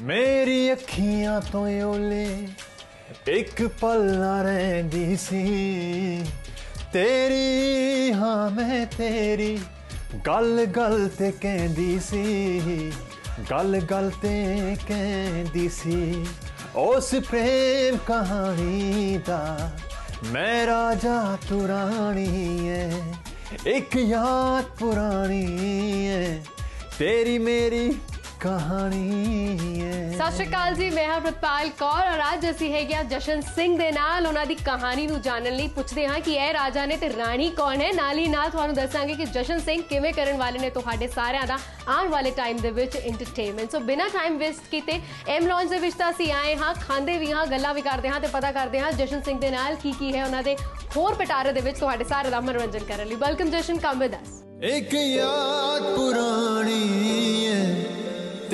ਮੇਰੀ ਅੱਖੀਆਂ ਤੋਂ ਓਲੇ ਇੱਕ ਪਲ ਨਾ ਰਹਿੰਦੀ ਸੀ। ਤੇਰੀ, ਹਾਂ, ਮੈਂ ਤੇਰੀ ਗੱਲ ਗੱਲ ਤੇ ਕਹਿੰਦੀ ਸੀ। ਗੱਲ ਗੱਲ ਤੇ ਕਹਿੰਦੀ ਸੀ। ਉਸ ਪ੍ਰੇਮ ਕਹਾਣੀ ਦਾ ਮੈਂ ਰਾਜਾ ਤੁਰਾਣੀ ਐ। ਇੱਕ ਯਾਦ ਪੁਰਾਣੀ ਐ। ਤੇਰੀ ਮੇਰੀ ਕਹਾਣੀ ਸਤਿ ਸ਼੍ਰੀ ਅਕਾਲ ਜੀ ਮੈਂ ਹਾਂ ਪ੍ਰਤਪਾਲ ਕੌਰ ਔਰ ਅੱਜ ਅਸੀਂ ਹੈਗੇ ਆ ਜਸ਼ਨ ਸਿੰਘ ਦੇ ਨਾਲ। ਉਹਨਾਂ ਦੀ ਕਹਾਣੀ ਨੂੰ ਜਾਣਨ ਲਈ ਪੁੱਛਦੇ ਹਾਂ ਕਿ ਇਹ ਰਾਜਾ ਨੇ ਤੇ ਰਾਣੀ ਕੌਣ ਹੈ। ਨਾਲ ਹੀ ਨਾਲ ਤੁਹਾਨੂੰ ਦੱਸਾਂਗੇ ਕਿ ਜਸ਼ਨ ਸਿੰਘ ਕਿਵੇਂ ਕਰਨ ਵਾਲੇ ਨੇ ਤੁਹਾਡੇ ਸਾਰਿਆਂ ਦਾ ਆਉਣ ਵਾਲੇ ਟਾਈਮ ਦੇ ਵਿੱਚ ਐਂਟਰਟੇਨਮੈਂਟ ਸੋ ਬਿਨਾ ਟਾਈਮ ਵੇਸਟ ਕੀਤੇ ਐਮ ਲੌਂਜ ਦੇ ਵਿੱਚ ਤਾਂ ਅਸੀਂ ਆਏ ਹਾਂ ਖਾਂਦੇ ਵੀ ਹਾਂ ਗੱਲਾਂ ਵੀ ਕਰਦੇ ਹਾਂ ਤੇ ਪਤਾ ਕਰਦੇ ਹਾਂ ਜਸ਼ਨ ਸਿੰਘ ਦੇ ਨਾਲ ਕੀ ਕੀ ਹੈ ਉਹਨਾਂ ਦੇ ਹੋਰ ਪਟਾਰੇ ਦੇ ਵਿੱਚ ਤੁਹਾਡੇ ਸਾਰੇ ਦਾ ਮਨੋਰੰਜਨ ਕਰਨ ਲਈ। ਵੈਲਕਮ ਜਸ਼ਨ ਕਮ ਵਿਦ ਅਸ ਇੱਕ ਯਾਦ ਪੁਰਾਣੀ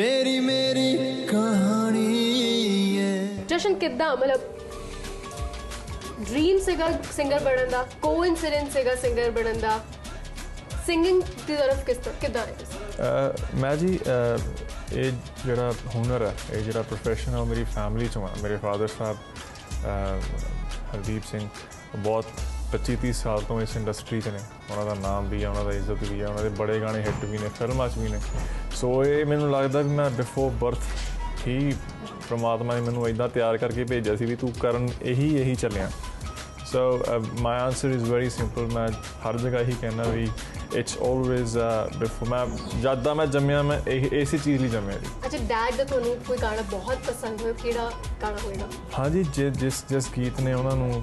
ਐ ਤੇਰੀ ਮੇਰੀ ਕਹਾਣੀ ਐ ਜਸ਼ਨ ਕਿੱਦਾਂ ਮਤਲਬ ਡ੍ਰੀਮ ਸੀਗਾ ਸਿੰਗਰ ਬਣਨ ਦਾ ਕੋਇਨਸੀਡੈਂਸ ਸੀਗਾ ਸਿੰਗਰ ਬਣਨ ਦਾ ਸਿੰਗਿੰਗ ਦੀ ਤਰਫ ਕਿਸ ਤਰ੍ਹਾਂ ਕਿੱਦਾਂ ਹੈ ਅਹ ਮੈਂ ਜੀ ਅਹ ਇਹ ਜਿਹੜਾ ਹੁਨਰ ਹੈ ਇਹ ਜਿਹੜਾ ਪ੍ਰੋਫੈਸ਼ਨ ਹੈ ਉਹ ਮੇਰੀ ਫੈਮਿਲੀ ਚੋਂ ਆ ਮੇਰੇ ਫਾਦਰ ਸਾਹਿਬ ਅਹ ਹਰਦੀਪ ਸਿੰਘ ਉਹ ਬਹੁਤ 25 30 ਸਾਲ ਤੋਂ ਇਸ ਇੰਡਸਟਰੀ 'ਚ ਨੇ। ਉਹਨਾਂ ਦਾ ਨਾਮ ਵੀ ਹੈ ਉਹਨਾਂ ਦਾ ਇੱਜ਼ਤ ਵੀ ਹੈ ਉਹਨਾਂ ਦੇ ਬੜੇ ਗਾਣੇ ਹਿੱਟ ਵੀ ਨੇ ਫਿਲਮਾਂ 'ਚ ਵੀ ਨੇ। ਸੋ ਇਹ ਮੈਨੂੰ ਲੱਗਦਾ ਵੀ ਮੈਂ ਬਿਫੋਰ ਬਰਥ ਹੀ ਪ੍ਰਮਾਤਮਾ ਨੇ ਮੈਨੂੰ ਇਦਾਂ ਤਿਆਰ ਕਰਕੇ ਭੇਜਿਆ ਸੀ ਵੀ ਤੂੰ ਕਰਨ ਇਹੀ ਇਹੀ ਚੱਲਿਆ। So my answer is very simple ਮੈਂ ਹਰ ਜਗ੍ਹਾ ਹੀ ਕਹਿਣਾ ਵੀ ਇਟਸ ਆਲਵੇਜ਼ ਬਿਫੋਰ ਮੈਂ ਜਦ ਮੈਂ ਜੰਮਿਆ ਮੈਂ ਇਹ ਇਸੇ ਚੀਜ਼ ਲਈ ਜੰਮਿਆ ਜੀ। ਅੱਛਾ ਡੈਡ ਦਾ ਤੁਹਾਨੂੰ ਕੋਈ ਗਾਣਾ ਬਹੁਤ ਪਸੰਦ ਹੋਇਆ? ਕਿਹੜਾ ਗਾਣਾ ਹੋਏਗਾ? ਹਾਂਜੀ ਜਿਸ ਜਿਸ ਗੀਤ ਨੇ ਉਹਨਾਂ ਨੂੰ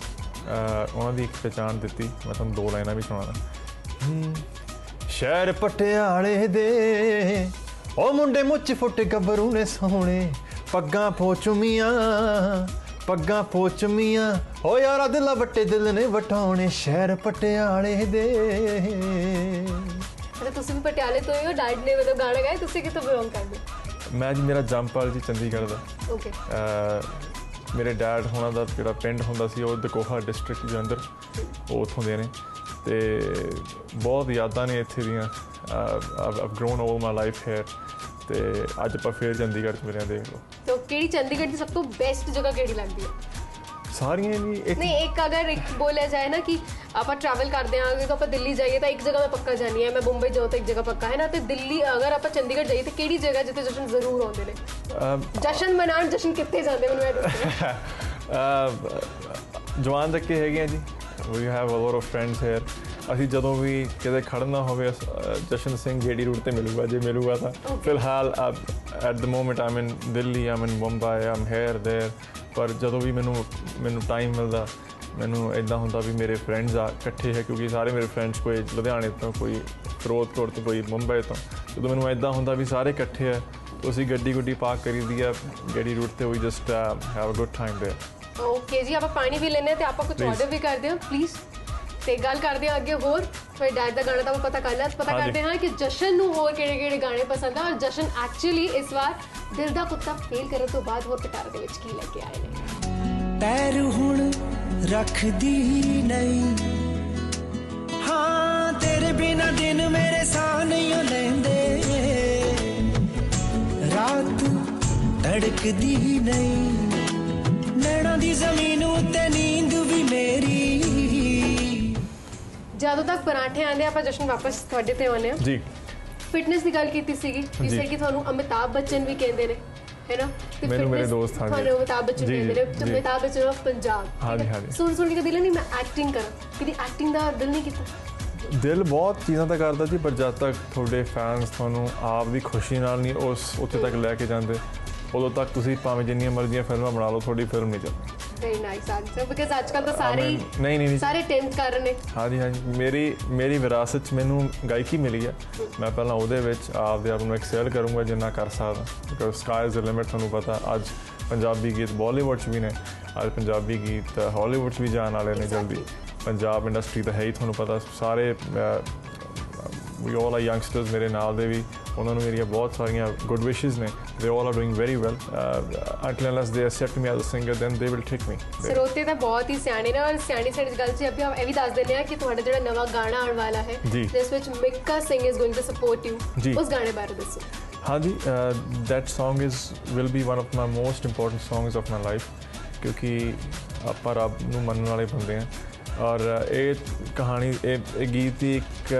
ਉਹਨਾਂ ਦੀ ਇੱਕ ਪਛਾਣ ਦਿੱਤੀ ਮੈਂ ਤੁਹਾਨੂੰ ਦੋ ਲਾਈਨਾਂ ਵੀ ਸੁਣਾਉਣਾ ਸ਼ਹਿਰ ਪਟਿਆਲੇ ਦੇ ਉਹ ਮੁੰਡੇ ਮੁੱਚ ਫੁੱਟ ਗੱਭਰੂ ਨੇ ਸੋਹਣੇ ਪੱਗਾਂ ਪੋਚਮੀਆਂ ਪੱਗਾਂ ਪੋਚਮੀਆਂ ਓ ਯਾਰਾ ਦਿਲਾਂ ਵੱਟੇ ਦਿਲ ਨੇ ਵਟਾਉਣੇ ਸ਼ਹਿਰ ਪਟਿਆਲੇ ਦੇ। ਤੁਸੀਂ ਵੀ ਪਟਿਆਲੇ ਤੋਂ ਹੀ ਹੋ ਡੈਡ ਨੇ ਮਤਲਬ ਗਾਣਾ ਗਾਇਆ ਤੁਸੀਂ ਕਿੱਥੋਂ ਬਿਲੋਂਗ ਕਰਦੇ? ਮੈਂ ਜੀ ਮੇਰਾ ਜੰਪਾਲ ਜੀ ਚੰਡੀਗੜ੍ਹ ਦਾ। ਓਕੇ ਮੇਰੇ ਡੈਡ ਹੋਣਾ ਦਾ ਜਿਹੜਾ ਪਿੰਡ ਹੁੰਦਾ ਸੀ ਉਹ ਦਕੋਹਾ ਡਿਸਟ੍ਰਿਕਟ ਜਲੰਧਰ ਉਹ ਉੱਥੋਂ ਦੇ ਨੇ। ਤੇ ਬਹੁਤ ਯਾਦਾਂ ਨੇ ਇੱਥੇ ਦੀਆਂ। I've grown 올 my life here ਤੇ ਅੱਜ ਆਪਾਂ ਫੇਰ ਚੰਡੀਗੜ੍ਹ ਚ ਮਿਲਿਆ ਦੇਖ ਲਓ। ਤਾਂ ਕਿਹੜੀ ਚੰਡੀਗੜ੍ਹ ਦੀ ਸਭ ਤੋਂ ਬੈਸਟ ਜਗ੍ਹਾ ਕਿਹੜੀ ਲੱਗਦੀ ਹੈ? ਸਾਰੀਆਂ ਹੀ ਇੱਕ ਨਹੀਂ ਇੱਕ ਅਗਰ ਇੱਕ ਬੋਲਿਆ ਜਾਏ ਨਾ ਕਿ ਆਪਾਂ ਟਰੈਵਲ ਕਰਦੇ ਆਂਗੇ ਤਾਂ ਆਪਾਂ ਦਿੱਲੀ ਜਾਈਏ ਤਾਂ ਇੱਕ ਜਗ੍ਹਾ ਮੈਂ ਪੱਕਾ ਜਾਣੀ ਹੈ ਮੈਂ ਮੁੰਬਈ ਜਾਉ ਤਾਂ ਇੱਕ ਜਗ੍ਹਾ ਪੱਕਾ ਹੈ ਨਾ ਤੇ ਦਿੱਲੀ ਅਗਰ ਆਪਾਂ ਚੰਡੀਗੜ੍ਹ ਜਾਈਏ ਤਾਂ ਕਿਹੜੀ ਜਗ੍ਹਾ ਜਿੱਥੇ ਜਸ਼ਨ ਜ਼ਰੂਰ ਆਉਂਦੇ ਨੇ ਅਹ, ਜਸ਼ਨ ਮਨਾਉਣ ਜਸ਼ਨ ਕਿੱਥੇ ਜਾਂਦੇ ਮੈਨੂੰ ਇਹ ਦੱਸੋ ਅਹ, ਜਵਾਨ ਤੱਕੇ ਹੈਗੇ ਆ ਜੀ we have a lot of friends here ਅਸੀਂ ਜਦੋਂ ਵੀ ਕਿਤੇ ਖੜਨਾ ਹੋਵੇ ਅਸ- ਅਹ, ਜਸ਼ਨ ਸਿੰਘ ਗੇੜੀ ਰੂਟ ਤੇ ਮਿਲੂਗਾ ਜੇ ਮਿਲੂਗਾ ਤਾਂ ਫਿਲਹਾਲ at the moment I'm in Delhi I'm in Bombay I'm here there ਪਰ ਜਦੋਂ ਵੀ ਮੈਨੂੰ ਮੈਨੂੰ ਟਾਈਮ ਮਿਲਦਾ ਮੈਨੂੰ ਇਦਾਂ ਹੁੰਦਾ ਵੀ ਮੇਰੇ ਫਰੈਂਡਸ ਆ ਇਕੱਠੇ ਹੈ ਕਿਉਂਕਿ ਸਾਰੇ ਮੇਰੇ ਫਰੈਂਡਸ ਕੋਈ ਲੁਧਿਆਣੇ ਤੋਂ ਕੋਈ ਫਿਰੋਜ਼ਪੁਰ ਤੋਂ ਕੋਈ ਮੁੰਬਈ ਤੋਂ ਜਦੋਂ ਮੈਨੂੰ ਇਦਾਂ ਹੁੰਦਾ ਵੀ ਸਾਰੇ ਇਕੱਠੇ ਆ ਤਾਂ ਅਸੀਂ ਗੱਡੀ ਗੁੱਡੀ ਪਾਰਕ ਕਰੀਦੀ ਆ ਗੇੜੀ ਰੂਟ ਤੇ we just have a good time there okay ਜੀ ਆਪਾਂ ਪਾਣੀ ਵੀ ਲੈਣੇ ਤੇ ਆਪਾਂ ਕੁਝ Please. ਆਰਡਰ ਵੀ ਕਰਦੇ ਹਾਂ ਪਲੀਜ਼ ਤੇ ਗੱਲ ਕਰਦੇ ਹਾਂ ਅੱਗੇ ਹੋਰ ਫਿਰ ਡੈਡ ਦਾ ਗਾਣਾ ਤਾਂ ਆਪਾਂ ਪਤਾ ਕਰ ਲਿਆ ਪਤਾ ਹਾਂਜੀ। ਕਰਦੇ ਹਾਂ ਕਿ ਜਸ਼ਨ ਨੂੰ ਹੋਰ ਕਿਹੜੇ ਕਿਹੜੇ ਗਾਣੇ ਪਸੰਦ ਆ ਔਰ ਜਸ਼ਨ ਐਕਚੁਅਲੀ ਇਸ ਵਾਰ ਦਿਲ ਦਾ ਕੁੱਤਾ ਫੇਲ ਕਰਨ ਤੋਂ ਬਾਅਦ ਹੋਰ ਪਟਾਰੇ ਦੇ ਵਿੱਚ ਕੀ ਲੈ ਕੇ ਆਏ ਨੇ ਪੈਰ ਹੁਣ ਰੱਖਦੀ ਨਹੀਂ। ਹਾਂ ਤੇਰੇ ਬਿਨਾ ਦਿਨ ਮੇਰੇ ਸਾਹ ਨਹੀਂ ਲੈਂਦੇ। ਰਾਤ ਧੜਕਦੀ ਨਹੀਂ। ਨੈਣਾ ਦੀ ਜ਼ਮੀਨ ਉਤੇ ਨੀਂਦ ਵੀ ਮੇਰੀ। ਜਦੋਂ ਤੱਕ ਪਰਾਂਠੇ ਆਂਦੇ ਆਪਾਂ ਜਸ਼ਨ ਵਾਪਸ ਤੁਹਾਡੇ ਤੇ ਆਉਨੇ ਆ। ਜੀ। ਫਿਟਨੈਸ ਦੀ ਗੱਲ ਕੀਤੀ ਸੀਗੀ। ਜਿਸੇ। ਕਿ ਤੁਹਾਨੂੰ ਅਮਿਤਾਭ ਬੱਚਨ ਵੀ ਕਹਿੰਦੇ ਨੇ। ਹੈ ਨਾ ਮੈਨੂੰ ਮੇਰੇ ਦੋਸਤ ਹਾਂਜੀ। ਤੁਹਾਨੂੰ ਜੀ, ਕਹਿੰਦੇ ਨੇ ਜੀ, ਤੇ ਜੀ। ਅਮਿਤਾਭ ਬੱਚਨ ਆਫ ਪੰਜਾਬ ਹੈ? ਹਾਂਜੀ। ਸੁਣ ਸੁਣ ਕੇ ਦਿਲ ਨਹੀਂ ਮੈਂ ਐਕਟਿੰਗ ਕਰਾਂ ਕਦੀ ਐਕਟਿੰਗ ਦਾ ਦਿਲ ਨਹੀਂ ਕੀਤਾ ਦਿਲ ਬਹੁਤ ਚੀਜ਼ਾਂ ਤਾਂ ਕਰਦਾ ਜੀ ਪਰ ਜਦ ਤੱਕ ਤੁਹਾਡੇ ਫੈਨਸ ਤੁਹਾਨੂੰ ਆਪ ਦੀ ਖੁਸ਼ੀ ਨਾਲ ਨਹੀਂ ਉਸ ਉੱਥੇ ਤੱਕ ਲੈ ਕੇ ਜਾਂਦੇ ਉਦੋਂ ਤੱਕ ਤੁਸੀਂ ਭਾਵੇਂ ਜਿੰਨੀਆਂ ਮਰਜ਼ੀਆਂ ਫਿਲਮਾਂ ਬਣਾ ਲਓ ਤੁਹਾਡੀ ਫਿਲਮ ਨਹੀਂ ਚੱਲਣੀ ਵੈਰੀ ਨਾਈਸ ਆਨਸਰ ਬਿਕਾਜ਼ ਅੱਜਕੱਲ ਤਾਂ ਸਾਰੇ ਹੀ ਨਹੀਂ ਨਹੀਂ ਨਹੀਂ ਸਾਰੇ ਟੈਂਟ ਕਰ ਰਹੇ ਨੇ ਹਾਂਜੀ ਹਾਂਜੀ। ਮੇਰੀ ਮੇਰੀ ਵਿਰਾਸਤ 'ਚ ਮੈਨੂੰ ਗਾਇਕੀ ਮਿਲੀ ਹੈ ਮੈਂ ਪਹਿਲਾਂ ਉਹਦੇ ਵਿੱਚ ਆਪਦੇ ਆਪ ਨੂੰ ਐਕਸੈਲ ਕਰੂੰਗਾ ਜਿੰਨਾ ਕਰ ਸਕਦਾ। Because sky is the limit ਤੁਹਾਨੂੰ ਪਤਾ ਅੱਜ ਪੰਜਾਬੀ ਗੀਤ ਬਾਲੀਵੁੱਡ 'ਚ ਵੀ ਨੇ। ਅੱਜ ਪੰਜਾਬੀ ਗੀਤ ਹਾਲੀਵੁੱਡ 'ਚ ਵੀ ਜਾਣ ਵਾਲੇ ਨੇ ਜਲਦੀ। ਪੰਜਾਬ ਇੰਡਸਟਰੀ ਤਾਂ ਹੈ ਹੀ ਤੁਹਾਨੂੰ ਪਤਾ। ਸਾਰੇ ਵੀ ਆਲ ਆ ਯੰਗਸਟਰਸ ਮੇਰੇ ਨਾਲ ਦੇ ਵੀ ਉਹਨਾਂ ਨੂੰ ਮੇਰੀਆਂ ਬਹੁਤ ਸਾਰੀਆਂ ਗੁੱਡ ਵਿਸ਼ੇਸ ਨੇ they all are doing very well until unless they accept me as a singer then they will take me ਸਰੋਤੇ ਤਾਂ ਬਹੁਤ ਹੀ ਸਿਆਣੇ ਨੇ ਔਰ ਸਿਆਣੀ ਸਾਡੀ ਗੱਲ 'ਚ ਅੱਗੇ ਇਹ ਵੀ ਦੱਸ ਦਿੰਦੇ ਆ ਕਿ ਤੁਹਾਡਾ ਜਿਹੜਾ ਨਵਾਂ ਗਾਣਾ ਆਉਣ ਵਾਲਾ ਹੈ। ਜਿਸ ਵਿੱਚ Mika Singh is going to support you. ਉਸ ਗਾਣੇ ਬਾਰੇ ਦੱਸੋ। ਹਾਂਜੀ that Song is will be one of my most important songs of my life ਕਿਉਂਕਿ ਆਪਾਂ ਰੱਬ ਨੂੰ ਮੰਨਣ ਵਾਲੇ ਬੰਦੇ ਆ ਔਰ ਇਹ ਕਹਾਣੀ ਇਹ ਗੀਤ ਇੱਕ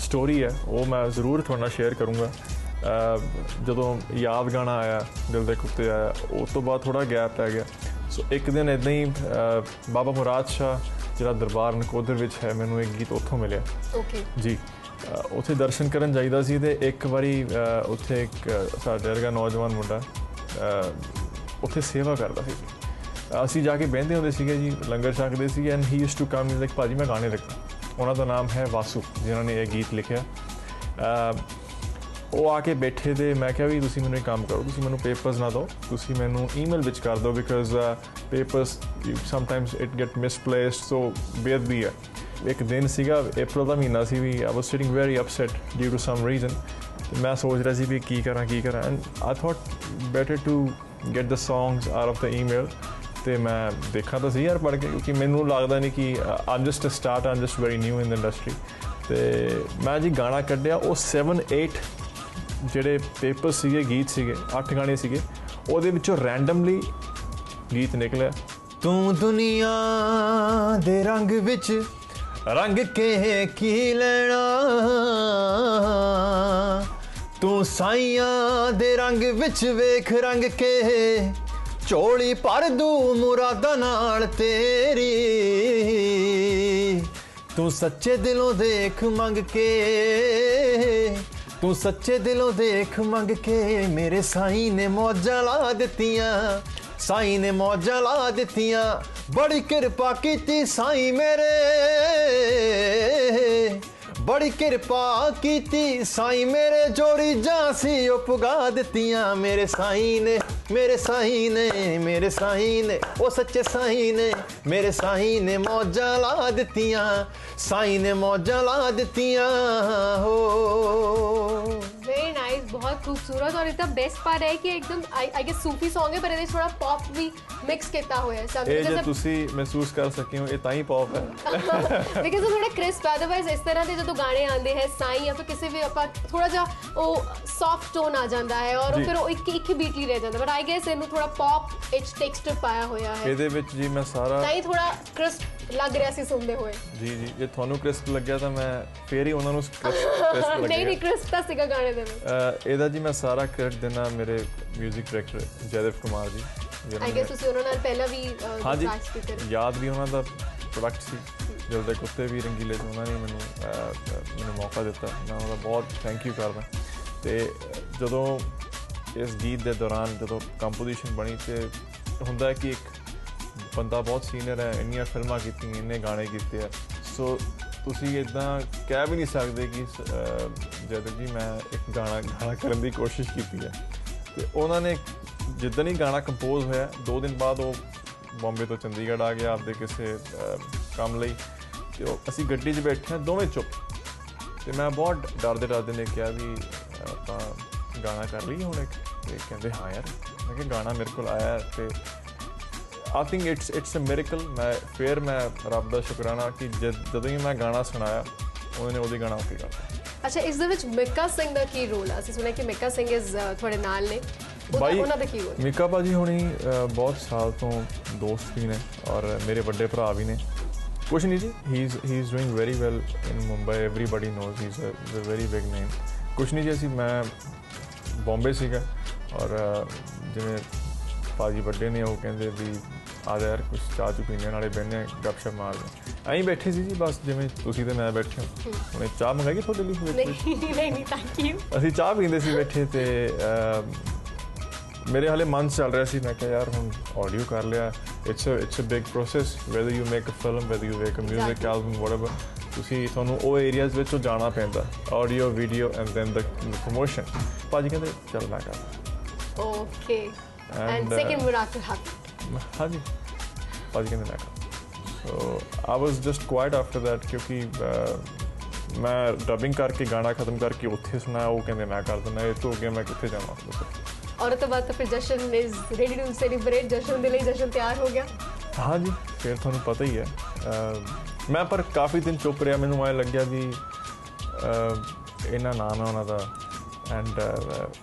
ਸਟੋਰੀ ਹੈ ਉਹ ਮੈਂ ਜ਼ਰੂਰ ਤੁਹਾਡੇ ਨਾਲ ਸ਼ੇਅਰ ਕਰੂੰਗਾ। ਜਦੋਂ ਯਾਦ ਗਾਣਾ ਆਇਆ ਦਿਲ ਦੇ ਕੁੱਤੇ ਆਇਆ ਉਸ ਤੋਂ ਬਾਅਦ ਥੋੜਾ ਗੈਪ ਪੈ ਗਿਆ। ਸੋ ਇੱਕ ਦਿਨ ਇਦਾਂ ਹੀ ਬਾਬਾ ਮੁਰਾਦ ਸ਼ਾਹ ਜਿਹੜਾ ਦਰਬਾਰ ਨਕੋਦਰ ਵਿੱਚ ਹੈ ਮੈਨੂੰ ਇੱਕ ਗੀਤ ਉੱਥੋਂ ਮਿਲਿਆ। ਓਕੇ ਜੀ ਉੱਥੇ ਦਰਸ਼ਨ ਕਰਨ ਜਾਈਦਾ ਸੀ ਤੇ ਇੱਕ ਵਾਰੀ ਉੱਥੇ ਇੱਕ ਸਾਡੇ ਵਰਗਾ ਨੌਜਵਾਨ ਮੁੰਡਾ ਉੱਥੇ ਸੇਵਾ ਕਰਦਾ ਸੀ। ਅਸੀਂ ਜਾ ਕੇ ਬਹਿੰਦੇ ਹੁੰਦੇ ਸੀਗੇ ਜੀ ਲੰਗਰ ਛਕਦੇ ਸੀ and he used to come like ਭਾਜੀ ਮੈਂ ਗਾਣੇ ਲਿਖਦਾ ਉਹਨਾਂ ਦਾ ਨਾਮ ਹੈ ਵਾਸੂ, ਜਿਨ੍ਹਾਂ ਨੇ ਇਹ ਗੀਤ ਲਿਖਿਆ। ਉਹ ਆ ਕੇ ਬੈਠੇ ਤੇ ਮੈਂ ਕਿਹਾ ਵੀ ਤੁਸੀਂ ਮੈਨੂੰ ਇੱਕ ਕੰਮ ਕਰੋ, ਤੁਸੀਂ ਮੈਨੂੰ ਪੇਪਰਸ ਨਾ ਦਿਓ, ਤੁਸੀਂ ਮੈਨੂੰ ਈਮੇਲ ਵਿੱਚ ਕਰ ਦਿਓ because papers sometimes it get misplaced so ਬੇਅਦਬੀ ਹੈ। ਇੱਕ ਦਿਨ ਸੀਗਾ ਅਪ੍ਰੈਲ ਦਾ ਮਹੀਨਾ ਸੀ ਵੀ I was sitting very upset due to some reason ਮੈਂ ਸੋਚ ਰਿਹਾ ਸੀ ਵੀ ਕੀ ਕਰਾਂ ਕੀ ਕਰਾਂ। And I thought better to get the songs out of the email ਤੇ ਮੈਂ ਦੇਖਾਂ ਤਾਂ ਸਹੀ ਯਾਰ ਪੜ੍ਹ ਕੇ, ਕਿਉਂਕਿ ਮੈਨੂੰ ਲੱਗਦਾ ਨਹੀਂ ਕਿ I'm just a start I'm just very new in the industry ਤੇ ਮੈਂ ਜੀ ਗਾਣਾ ਕੱਢਿਆ, ਉਹ 7 8 ਜਿਹੜੇ ਪੇਪਰ ਸੀਗੇ, ਗੀਤ ਸੀਗੇ 8 ਗਾਣੇ ਸੀਗੇ, ਉਹਦੇ ਵਿੱਚੋਂ ਰੈਂਡਮਲੀ ਗੀਤ ਨਿਕਲਿਆ, ਤੂੰ ਦੁਨੀਆ ਦੇ ਰੰਗ ਵਿੱਚ ਰੰਗ ਕੇ ਕੀ ਲੈਣਾ? ਤੂੰ ਸਾਈਆਂ ਦੇ ਰੰਗ ਵਿੱਚ ਵੇਖ ਰੰਗ ਕੇ ਝੋਲੀ ਭਰ ਦੂ ਮੁਰਾਦਾਂ ਨਾਲ ਤੇਰੀ। ਤੂੰ ਸੱਚੇ ਦਿਲੋਂ ਦੇਖ ਮੰਗ ਕੇ, ਤੂੰ ਸੱਚੇ ਦਿਲੋਂ ਦੇਖ ਮੰਗ ਕੇ ਮੇਰੇ ਸਾਈਂ ਨੇ ਮੌਜਾਂ ਲਾ ਦਿੱਤੀਆਂ, ਸਾਈਂ ਨੇ ਮੌਜਾਂ ਲਾ ਦਿੱਤੀਆਂ। ਬੜੀ ਕਿਰਪਾ ਕੀਤੀ ਸਾਈਂ ਮੇਰੇ। ਬੜੀ ਕਿਰਪਾ ਕੀਤੀ ਸਾਈਂ ਮੇਰੇ, ਜੋੜੀ ਜਾਂਸੀ ਉਹ ਪੁਗਾ ਦਿੱਤੀਆਂ ਮੇਰੇ ਸਾਈਂ ਨੇ। ਮੇਰੇ ਸਾਈਂ ਨੇ, ਮੇਰੇ ਸਾਈਂ ਨੇ, ਉਹ ਸੱਚੇ ਸਾਈਂ ਨੇ, ਮੇਰੇ ਸਾਈਂ ਨੇ ਮੌਜਾਂ ਲਾ ਦਿੱਤੀਆਂ, ਸਾਈਂ ਨੇ ਮੌਜਾਂ ਲਾ ਦਿੱਤੀਆਂ, ਹੋ। बहुत खूबसूरत और इतना बेस्ट पार्ट है कि एकदम आई गेस सूफी सॉन्ग है पर ਇਹਦੇ 'ਚ ਥੋੜਾ ਪੌਪ ਵੀ ਮਿਕਸ ਕੀਤਾ ਹੋਇਆ ਹੈ ਇਹ ਸਮਝੇ ਜੇ ਜੈਸੇ ਤੁਸੀਂ ਮਹਿਸੂਸ ਕਰ ਸਕੇ ਹੋ ਇਹ ਤਾਂ ਹੀ ਪੌਪ ਹੈ ਲੇਕਿਨ ਉਹ ਥੋੜਾ ਕ੍ਰਿਸਪ ਅਦਰਵਾਈਜ਼ ਇਸ ਤਰ੍ਹਾਂ ਦੇ ਜਦੋਂ ਗਾਣੇ ਆਉਂਦੇ ਹੈ ਸਾਈ ਜਾਂ ਫਿਰ ਕਿਸੇ ਵੀ ਆਪਾਂ ਥੋੜਾ ਜਿਹਾ ਉਹ ਸੌਫਟ ਟੋਨ ਆ ਜਾਂਦਾ ਹੈ ਔਰ ਉਹ ਜੀ। ਫਿਰ ਉਹ ਇੱਕ ਇੱਕ ਹੀ ਬੀਟ ਹੀ ਰਹਿ ਜਾਂਦਾ ਬਟ ਆਈ ਗੈਸ ਇਹਨੂੰ ਥੋੜਾ ਪੌਪ ਵਿੱਚ ਟੈਕਸਚਰ ਪਾਇਆ ਹੋਇਆ ਹੈ ਇਹਦੇ ਵਿੱਚ ਜੀ ਮੈਂ ਸਾਰਾ ਤਾਂ ਹੀ ਥੋੜਾ ਕ੍ਰਿਸਪ ਲੱਗ ਰਿਹਾ ਸੀ ਸੁਣਦੇ ਹੋਏ ਜੀ ਜੀ ਜੇ ਤੁਹਾਨੂੰ ਕ੍ਰਿਸਪ ਲੱਗਿਆ ਤਾਂ ਮੈਂ ਫੇਰ ਹੀ ਉਹਨਾਂ ਨੂੰ ਕ੍ਰਿਸਪ ਨਹੀਂ ਨਹੀਂ ਲੱਗਿਆ ਕ੍ਰਿਸਪ ਤਾਂ ਸੀਗਾ ਗਾਣੇ ਦੇ ਵਿੱਚ ਅਹ ਇਹਦਾ ਜੀ ਮੈਂ ਸਾਰਾ ਕ੍ਰੈਡਿਟ ਦੇਣਾ ਮੇਰੇ 뮤직 director Jaidev Kumar ji I guess ਤੁਸੀਂ ਉਹਨਾਂ ਨਾਲ ਪਹਿਲਾਂ ਵੀ ਹਾਂਜੀ ਯਾਦ ਵੀ ਉਹਨਾਂ ਦਾ ਪ੍ਰੋਡਕਟ ਸੀ ਦਿਲ ਦੇ ਕੁੱਤੇ ਵੀ ਰੰਗੀਲੇ ਚ ਉਹਨਾਂ ਨੇ ਮੈਨੂੰ ਮੈਨੂੰ ਮੌਕਾ ਦਿੱਤਾ। ਮੈਂ ਉਹਨਾਂ ਦਾ ਬਹੁਤ ਥੈਂਕ ਯੂ ਕਰਦਾ। ਤੇ ਜਦੋਂ ਇਸ ਗੀਤ ਦੇ ਦੌਰਾਨ ਜਦੋਂ ਕੰਪੋਜੀਸ਼ਨ ਬਣੀ ਤੇ ਹੁੰਦਾ ਹੈ ਕਿ ਇੱਕ ਬੰਦਾ ਬਹੁਤ ਸੀਨੀਅਰ ਹੈ ਇੰਨੀਆਂ ਫਿਲਮਾਂ ਕੀਤੀਆਂ ਇੰਨੇ ਗਾਣੇ ਕੀਤੇ ਆ। ਸੋ ਤੁਸੀਂ ਇਦਾਂ ਕਹਿ ਵੀ ਨਹੀਂ ਸਕਦੇ ਕਿ ਜਦੋਂ ਜੀ ਮੈਂ ਇੱਕ ਗਾਣਾ ਗਾਣਾ ਕਰਨ ਦੀ ਕੋਸ਼ਿਸ਼ ਕੀਤੀ ਹੈ। ਤੇ ਉਹਨਾਂ ਨੇ ਜਿੱਦਣ ਹੀ ਗਾਣਾ ਕੰਪੋਜ਼ ਹੋਇਆ, ਦੋ ਦਿਨ ਬਾਅਦ ਉਹ ਬੰਬੇ ਤੋਂ ਚੰਡੀਗੜ੍ਹ ਆ ਗਿਆ ਆਪਦੇ ਕਿਸੇ ਕੰਮ ਲਈ। ਤੇ ਉਹ ਅਸੀਂ ਗੱਡੀ 'ਚ ਬੈਠੇ ਹਾਂ, ਦੋਵੇਂ ਚੁੱਪ। ਤੇ ਮੈਂ ਬਹੁਤ ਡਰਦੇ ਡਰਦੇ ਨੇ ਕਿਹਾ ਵੀ, ਆਪਾਂ ਗਾਣਾ ਕਰ ਲਈਏ ਹੁਣ ਇੱਕ। ਤੇ ਕਹਿੰਦੇ, ਹਾਂ ਯਾਰ। ਮੈਂ ਕਿਹਾ, ਗਾਣਾ ਮੇਰੇ ਕੋਲ ਆਇਆ ਹੈ ਤੇ I think it's it's a miracle ਮੈਂ ਫਿਰ ਮੈਂ ਰੱਬ ਦਾ ਸ਼ੁਕਰਾਨਾ ਕਿ ਜਦ- ਹੀ ਮੈਂ ਗਾਣਾ ਸੁਣਾਇਆ ਉਹਨੇ ਉਹਦੀ ਗਾਣਾ ਓਕੇ ਕਰਤਾ ਅੱਛਾ ਇਸ ਦੇ ਵਿੱਚ ਮਿੱਕਾ ਸਿੰਘ ਦਾ ਕੀ ਰੋਲ ਆ? ਅਸੀਂ ਸੁਣਿਆ ਕਿ ਮਿੱਕਾ ਸਿੰਘ ਇਸ ਤੁਹਾਡੇ ਨਾਲ ਨੇ। ਬਾਈ ਉਹਨਾਂ ਦਾ ਕੀ ਰੋਲ ਮਿਕਾ ਭਾਜੀ ਹੁਣੀ ਬਹੁਤ ਸਾਲ ਤੋਂ ਦੋਸਤ ਵੀ ਨੇ ਔਰ ਮੇਰੇ ਵੱਡੇ ਭਰਾ ਵੀ ਨੇ। ਕੁਛ ਨਹੀਂ ਜੀ he is he is doing very well in Mumbai everybody knows he is a very big name ਕੁਛ ਨਹੀਂ ਜੀ ਅਸੀਂ ਮੈਂ ਬੰਬੇ ਸੀਗਾ ਔਰ ਜਿਵੇਂ ਭਾਜੀ ਵੱਡੇ ਨੇ ਉਹ ਕਹਿੰਦੇ ਵੀ ਆ ਜਾ ਯਾਰ ਕੁਛ ਚਾਹ ਚੁ ਪੀਣੇ ਨਾਲੇ ਬਹਿਨੇ ਗੱਪਸ਼ਪ ਮਾਰਦੇ ਐਂ ਬੈਠੇ ਸੀ ਜੀ ਬਸ ਜਿਵੇਂ ਤੁਸੀਂ ਤੇ ਮੈਂ ਬੈਠੇ ਹਾਂ। ਹੁਣੇ ਚਾਹ ਮੰਗਾਈ ਤੁਹਾਡੇ ਲਈ? ਨਹੀਂ ਨਹੀਂ ਨਹੀਂ ਥੈਂਕ ਯੂ ਅਸੀਂ ਚਾਹ ਪੀਂਦੇ ਸੀ ਬੈਠੇ ਤੇ ਮੇਰੇ ਹਾਲੇ ਮਨ ਚੱਲ ਰਿਹਾ ਸੀ ਮੈਂ ਕਿਹਾ ਯਾਰ ਹੁਣ ਆਡੀਓ ਕਰ ਲਿਆ। It's a it's a big process whether you make a film whether you make a 뮤직. Album whatever ਤੁਸੀਂ ਤੁਹਾਨੂੰ ਉਹ ਏਰੀਆਜ਼ ਵਿੱਚ ਜਾਣਾ ਪੈਂਦਾ audio video and then the promotion ਭਾਜੀ ਕਹਿੰਦੇ ਚੱਲ ਮੈਂ ਕਰ okay and And, uh, happen ਹਾਂਜੀ ਭਾਜੀ ਕਹਿੰਦੇ ਮੈਂ ਕਰ so I was just quiet after that ਕਿਉਂਕਿ ਮੈਂ ਡਬਿੰਗ ਕਰਕੇ ਗਾਣਾ ਖਤਮ ਕਰਕੇ ਉੱਥੇ ਸੁਣਾਇਆ ਉਹ ਕਹਿੰਦੇ ਮੈਂ ਕਰ ਦਿੰਦਾ ਇਹ ਤੋਂ ਅੱਗੇ ਮੈਂ ਕਿੱਥੇ ਜਾਵਾਂ ਔਰ ਤੋਂ ਬਾਅਦ ਤਾਂ ਫਿਰ Jashan is ready to celebrate Jashan ਦੇ ਲਈ ਜਸ਼ਨ ਤਿਆਰ ਹੋ ਗਿਆ ਹਾਂਜੀ ਫਿਰ ਤੁਹਾਨੂੰ ਪਤਾ ਹੀ ਹੈ ਮੈਂ ਪਰ ਕਾਫੀ ਦਿਨ ਚੁੱਪ ਰਿਹਾ ਮੈਨੂੰ ਐਂ ਲੱਗਿਆ ਵੀ ਇਹਨਾਂ ਨਾਂ ਨਾ ਉਹਨਾਂ ਦਾ ਐਂਡ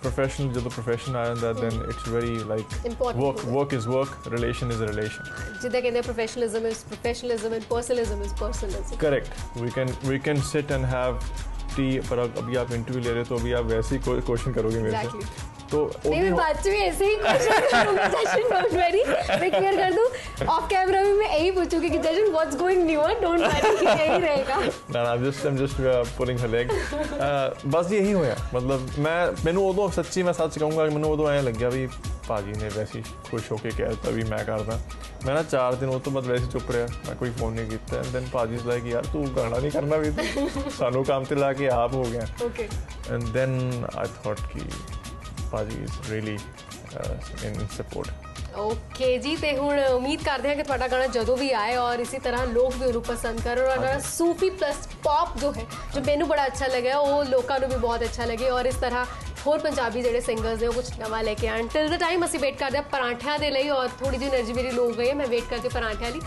ਪ੍ਰੋਫੈਸ਼ਨਲ ਜਦੋਂ profession ਆ ਜਾਂਦਾ then it's very like Important work ਹੁੰਦਾ। work is work relation is a relation ਜਿੱਦਾਂ ਕਹਿੰਦੇ professionalism is professionalism and personalism is personalism correct we can we can sit and have tea पर अब अभी आप इंटरव्यू ले रहे हो तो अभी आप वैसे ही क्वेश्चन करोगे मेरे Exactly. से तो वो नहीं भी मैं हो- बात में ऐसे ही क्वेश्चन करूंगी जशन डोंट वरी मैं क्लियर कर दूं ऑफ कैमरा में मैं यही पूछूंगी कि Jashan what's going new don't worry यही रहेगा ਨਾ ਨਾ just I'm just pulling her leg ਬਸ ਇਹੀ ਹੋਇਆ ਮਤਲਬ ਮੈਂ ਮੈਨੂੰ ਉਦੋਂ ਸੱਚੀ ਮੈਂ ਸੱਚ ਕਹੂੰਗਾ ਕਿ ਮੈਨੂੰ ਉਦੋਂ ਐਂ ਲੱਗਿਆ ਵੀ ਭਾਜੀ ਨੇ ਵੈਸੇ ਹੀ ਖੁਸ਼ ਹੋ ਕੇ ਕਹਿ ਦਿੱਤਾ ਵੀ ਮੈਂ ਕਰਦਾ ਮੈਂ ਨਾ 4 ਦਿਨ ਉਹ ਤੋਂ ਬਾਅਦ ਵੈਸੇ ਹੀ ਚੁੱਪ ਰਿਹਾ ਮੈਂ ਕੋਈ ਫੋਨ ਨਹੀਂ ਕੀਤਾ ਐਂਡ ਦੈਨ ਭਾਜੀ ਇਸ ਲਾਈਕ ਯਾਰ ਤੂੰ ਗਾਣਾ ਨਹੀਂ ਕਰਨਾ ਵੀ ਤੂੰ। ਸਾਨੂੰ ਕੰਮ ਤੇ ਲਾ ਕੇ ਆਪ ਹੋ ਗਿਆ okay and then I thought ਕਿ Qazi is really uh, in support. Okay जी ते हूँ उम्मीद करते हैं कि थोड़ा गाना जो भी आए और इसी तरह लोग भी उन्होंने पसंद कर और गाना सूफी प्लस पॉप जो है जो मैनू बड़ा अच्छा लगे वो लोगों भी बहुत अच्छा लगे और इस तरह ਹੋਰ ਪੰਜਾਬੀ ਜਿਹੜੇ ਸਿੰਗਰਸ ਨੇ ਉਹ ਕੁਝ ਨਵਾਂ ਲੈ ਕੇ ਆਣ ਟਿਲ ਦ ਟਾਈਮ ਅਸੀਂ ਵੇਟ ਕਰਦੇ ਆ ਪਰਾਂਠਿਆਂ ਦੇ ਲਈ ਔਰ ਥੋੜੀ ਜਿਹੀ એનર્ਜੀ ਮੇਰੀ ਲੋ ਗਈ ਹੈ ਮੈਂ ਵੇਟ ਕਰਦੇ ਪਰਾਂਠਿਆਂ ਲਈ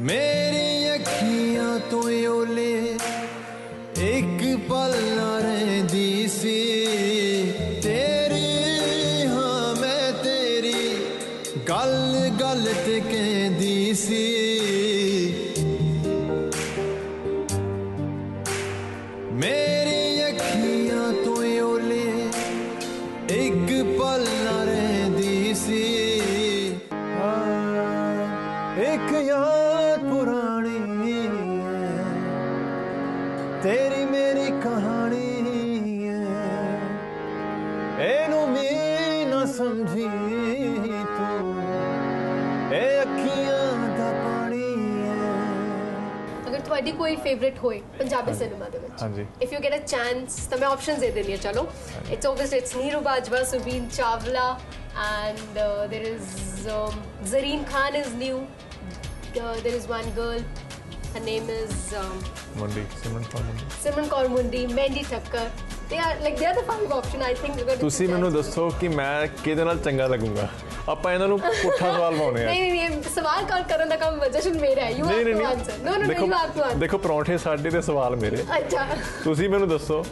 ਮੇਰੀ ਅੱਖੀਆਂ ਤੋਂ ਓਲੇ ਇੱਕ ਪਲ ਨਾ ਰਹਿੰਦੀ ਸੀ। ਤੇਰੀ ਹਾਂ ਮੈਂ ਤੇਰੀ ਗੱਲ ਗੱਲ ਤੇ ਕਹਿੰਦੀ ਸੀ। ਕੋਈ ਫੇਵਰਿਟ ਹੋਏ ਪੰਜਾਬੀ ਸਿਨੇਮਾ ਦੇ ਵਿੱਚ ਹਾਂਜੀ। If you get a chance ਤਾਂ ਮੈਂ ਆਪਸ਼ਨਸ ਦੇ ਦਿੰਦੀ ਹਾਂ ਚਲੋ it's obviously it's Neeru Bajwa Subeen Chawla and there is Zareen Khan is new there is one girl her name is um, Mundi Simran Kaur Mundi Simran Kaur Mundi Mandy Takhar they are like they are the five option i think ਅਗਰ ਤੁਸੀਂ ਮੈਨੂੰ ਦੱਸੋ ਕਿ ਮੈਂ ਕਿਹਦੇ ਨਾਲ ਚੰਗਾ ਲੱਗੂੰਗਾ ਆਪਾਂ ਇਹਨਾਂ ਨੂੰ ਪੁੱਠਾ ਸਵਾਲ ਪਾਉਣੇ ਆ। ਨਹੀਂ ਨਹੀਂ ਨਹੀਂ ਇਹ ਸਵਾਲ ਕੌਣ ਕਰਨ ਦਾ ਕੰਮ ਜਸ਼ਨ ਮੇਰਾ ਹੈ। ਯੂ ਨਹੀਂ ਹੈਵ ਨਹੀਂ ਟੂ ਨਹੀਂ। ਆਨਸਰ ਨੋ ਨੋ ਦੇਖੋ ਯੂ ਹੈਵ ਟੂ ਆਨਸਰ ਦੇਖੋ ਪਰੌਂਠੇ ਸਾਡੇ ਤੇ ਸਵਾਲ ਮੇਰੇ। ਅੱਛਾ। ਤੁਸੀਂ ਮੈਨੂੰ ਦੱਸੋ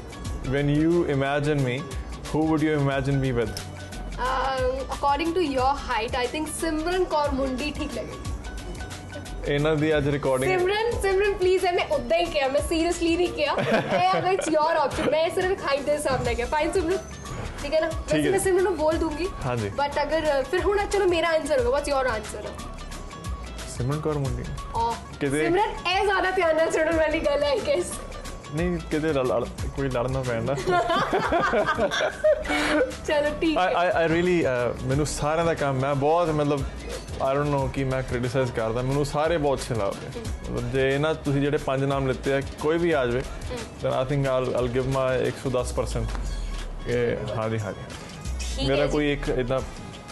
when you imagine me who would you imagine me with? According to your height I think Simran Kaur Mundi ਠੀਕ ਲੱਗੇਗੀ ਇਹਨਾਂ ਦੀ ਅੱਜ ਰਿਕਾਰਡਿੰਗ ਸਿਮਰਨ ਸਿਮਰਨ ਪਲੀਜ਼ ਮੈਂ ਉਦਾਂ ਹੀ ਕਿਹਾ ਮੈਂ ਸੀਰੀਅਸਲੀ ਨਹੀਂ ਕਿਹਾ। ਇਹ ਅਗਰ ਇਟਸ ਯੋਰ ਆਪਸ਼ਨ ਮੈਂ ਸਿਰਫ ਹਾਈਟ ਦੇ ਹਿਸਾਬ ਨਾਲ ਕਿਹਾ। ਫਾਈਨ ਸਿਮਰਨ ਠੀਕ ਹੈ ਨਾ ਵੈਸੇ। ਮੈਂ ਸਿਮਰਨ ਨੂੰ ਬੋਲ ਦੂੰਗੀ ਹਾਂਜੀ। ਬਟ ਅਗਰ ਫਿਰ ਹੁਣ ਚਲੋ ਮੇਰਾ ਆਨਸਰ ਹੋਗਾ what's your answer Simran Kaur Mundi ਕਿਤੇ- ਸਿਮਰਨ ਇਹ ਜ਼ਿਆਦਾ ਧਿਆਨ ਨਾਲ ਸੁਣਨ ਵਾਲੀ ਗੱਲ ਹੈ ਗੈਸ ਨਹੀਂ ਕਿਤੇ ਲੜ- ਲੜ- ਕੋਈ ਲੜਨਾ ਪੈਣਾ ਚਲੋ ਠੀਕ ਆਈ ਹੈ ਆਈ ਆਈ ਰੀਲੀ ਮੈਨੂੰ ਸਾਰਿਆਂ ਦਾ ਕੰਮ ਮੈਂ ਬਹੁਤ ਮਤਲਬ ਆਈ ਡੋਨਟ ਨੋ ਕਿ ਮੈਂ ਕ੍ਰਿਟਿਸਾਈਜ਼ ਕਰਦਾ ਮੈਨੂੰ ਸਾਰੇ ਬਹੁਤ ਅੱਛੇ ਲੱਗਦੇ ਮਤਲਬ ਜੇ ਨਾ ਤੁਸੀਂ ਜਿਹੜੇ ਪੰਜ ਨਾਮ ਲਿੱਤੇ ਆ ਕੋਈ ਵੀ ਆ ਜਾਵੇ then I think all all give my 110% ਕਿ ਹਾਂਜੀ ਹਾਂਜੀ ਮੇਰਾ। ਕੋਈ ਇੱਕ ਇਦਾਂ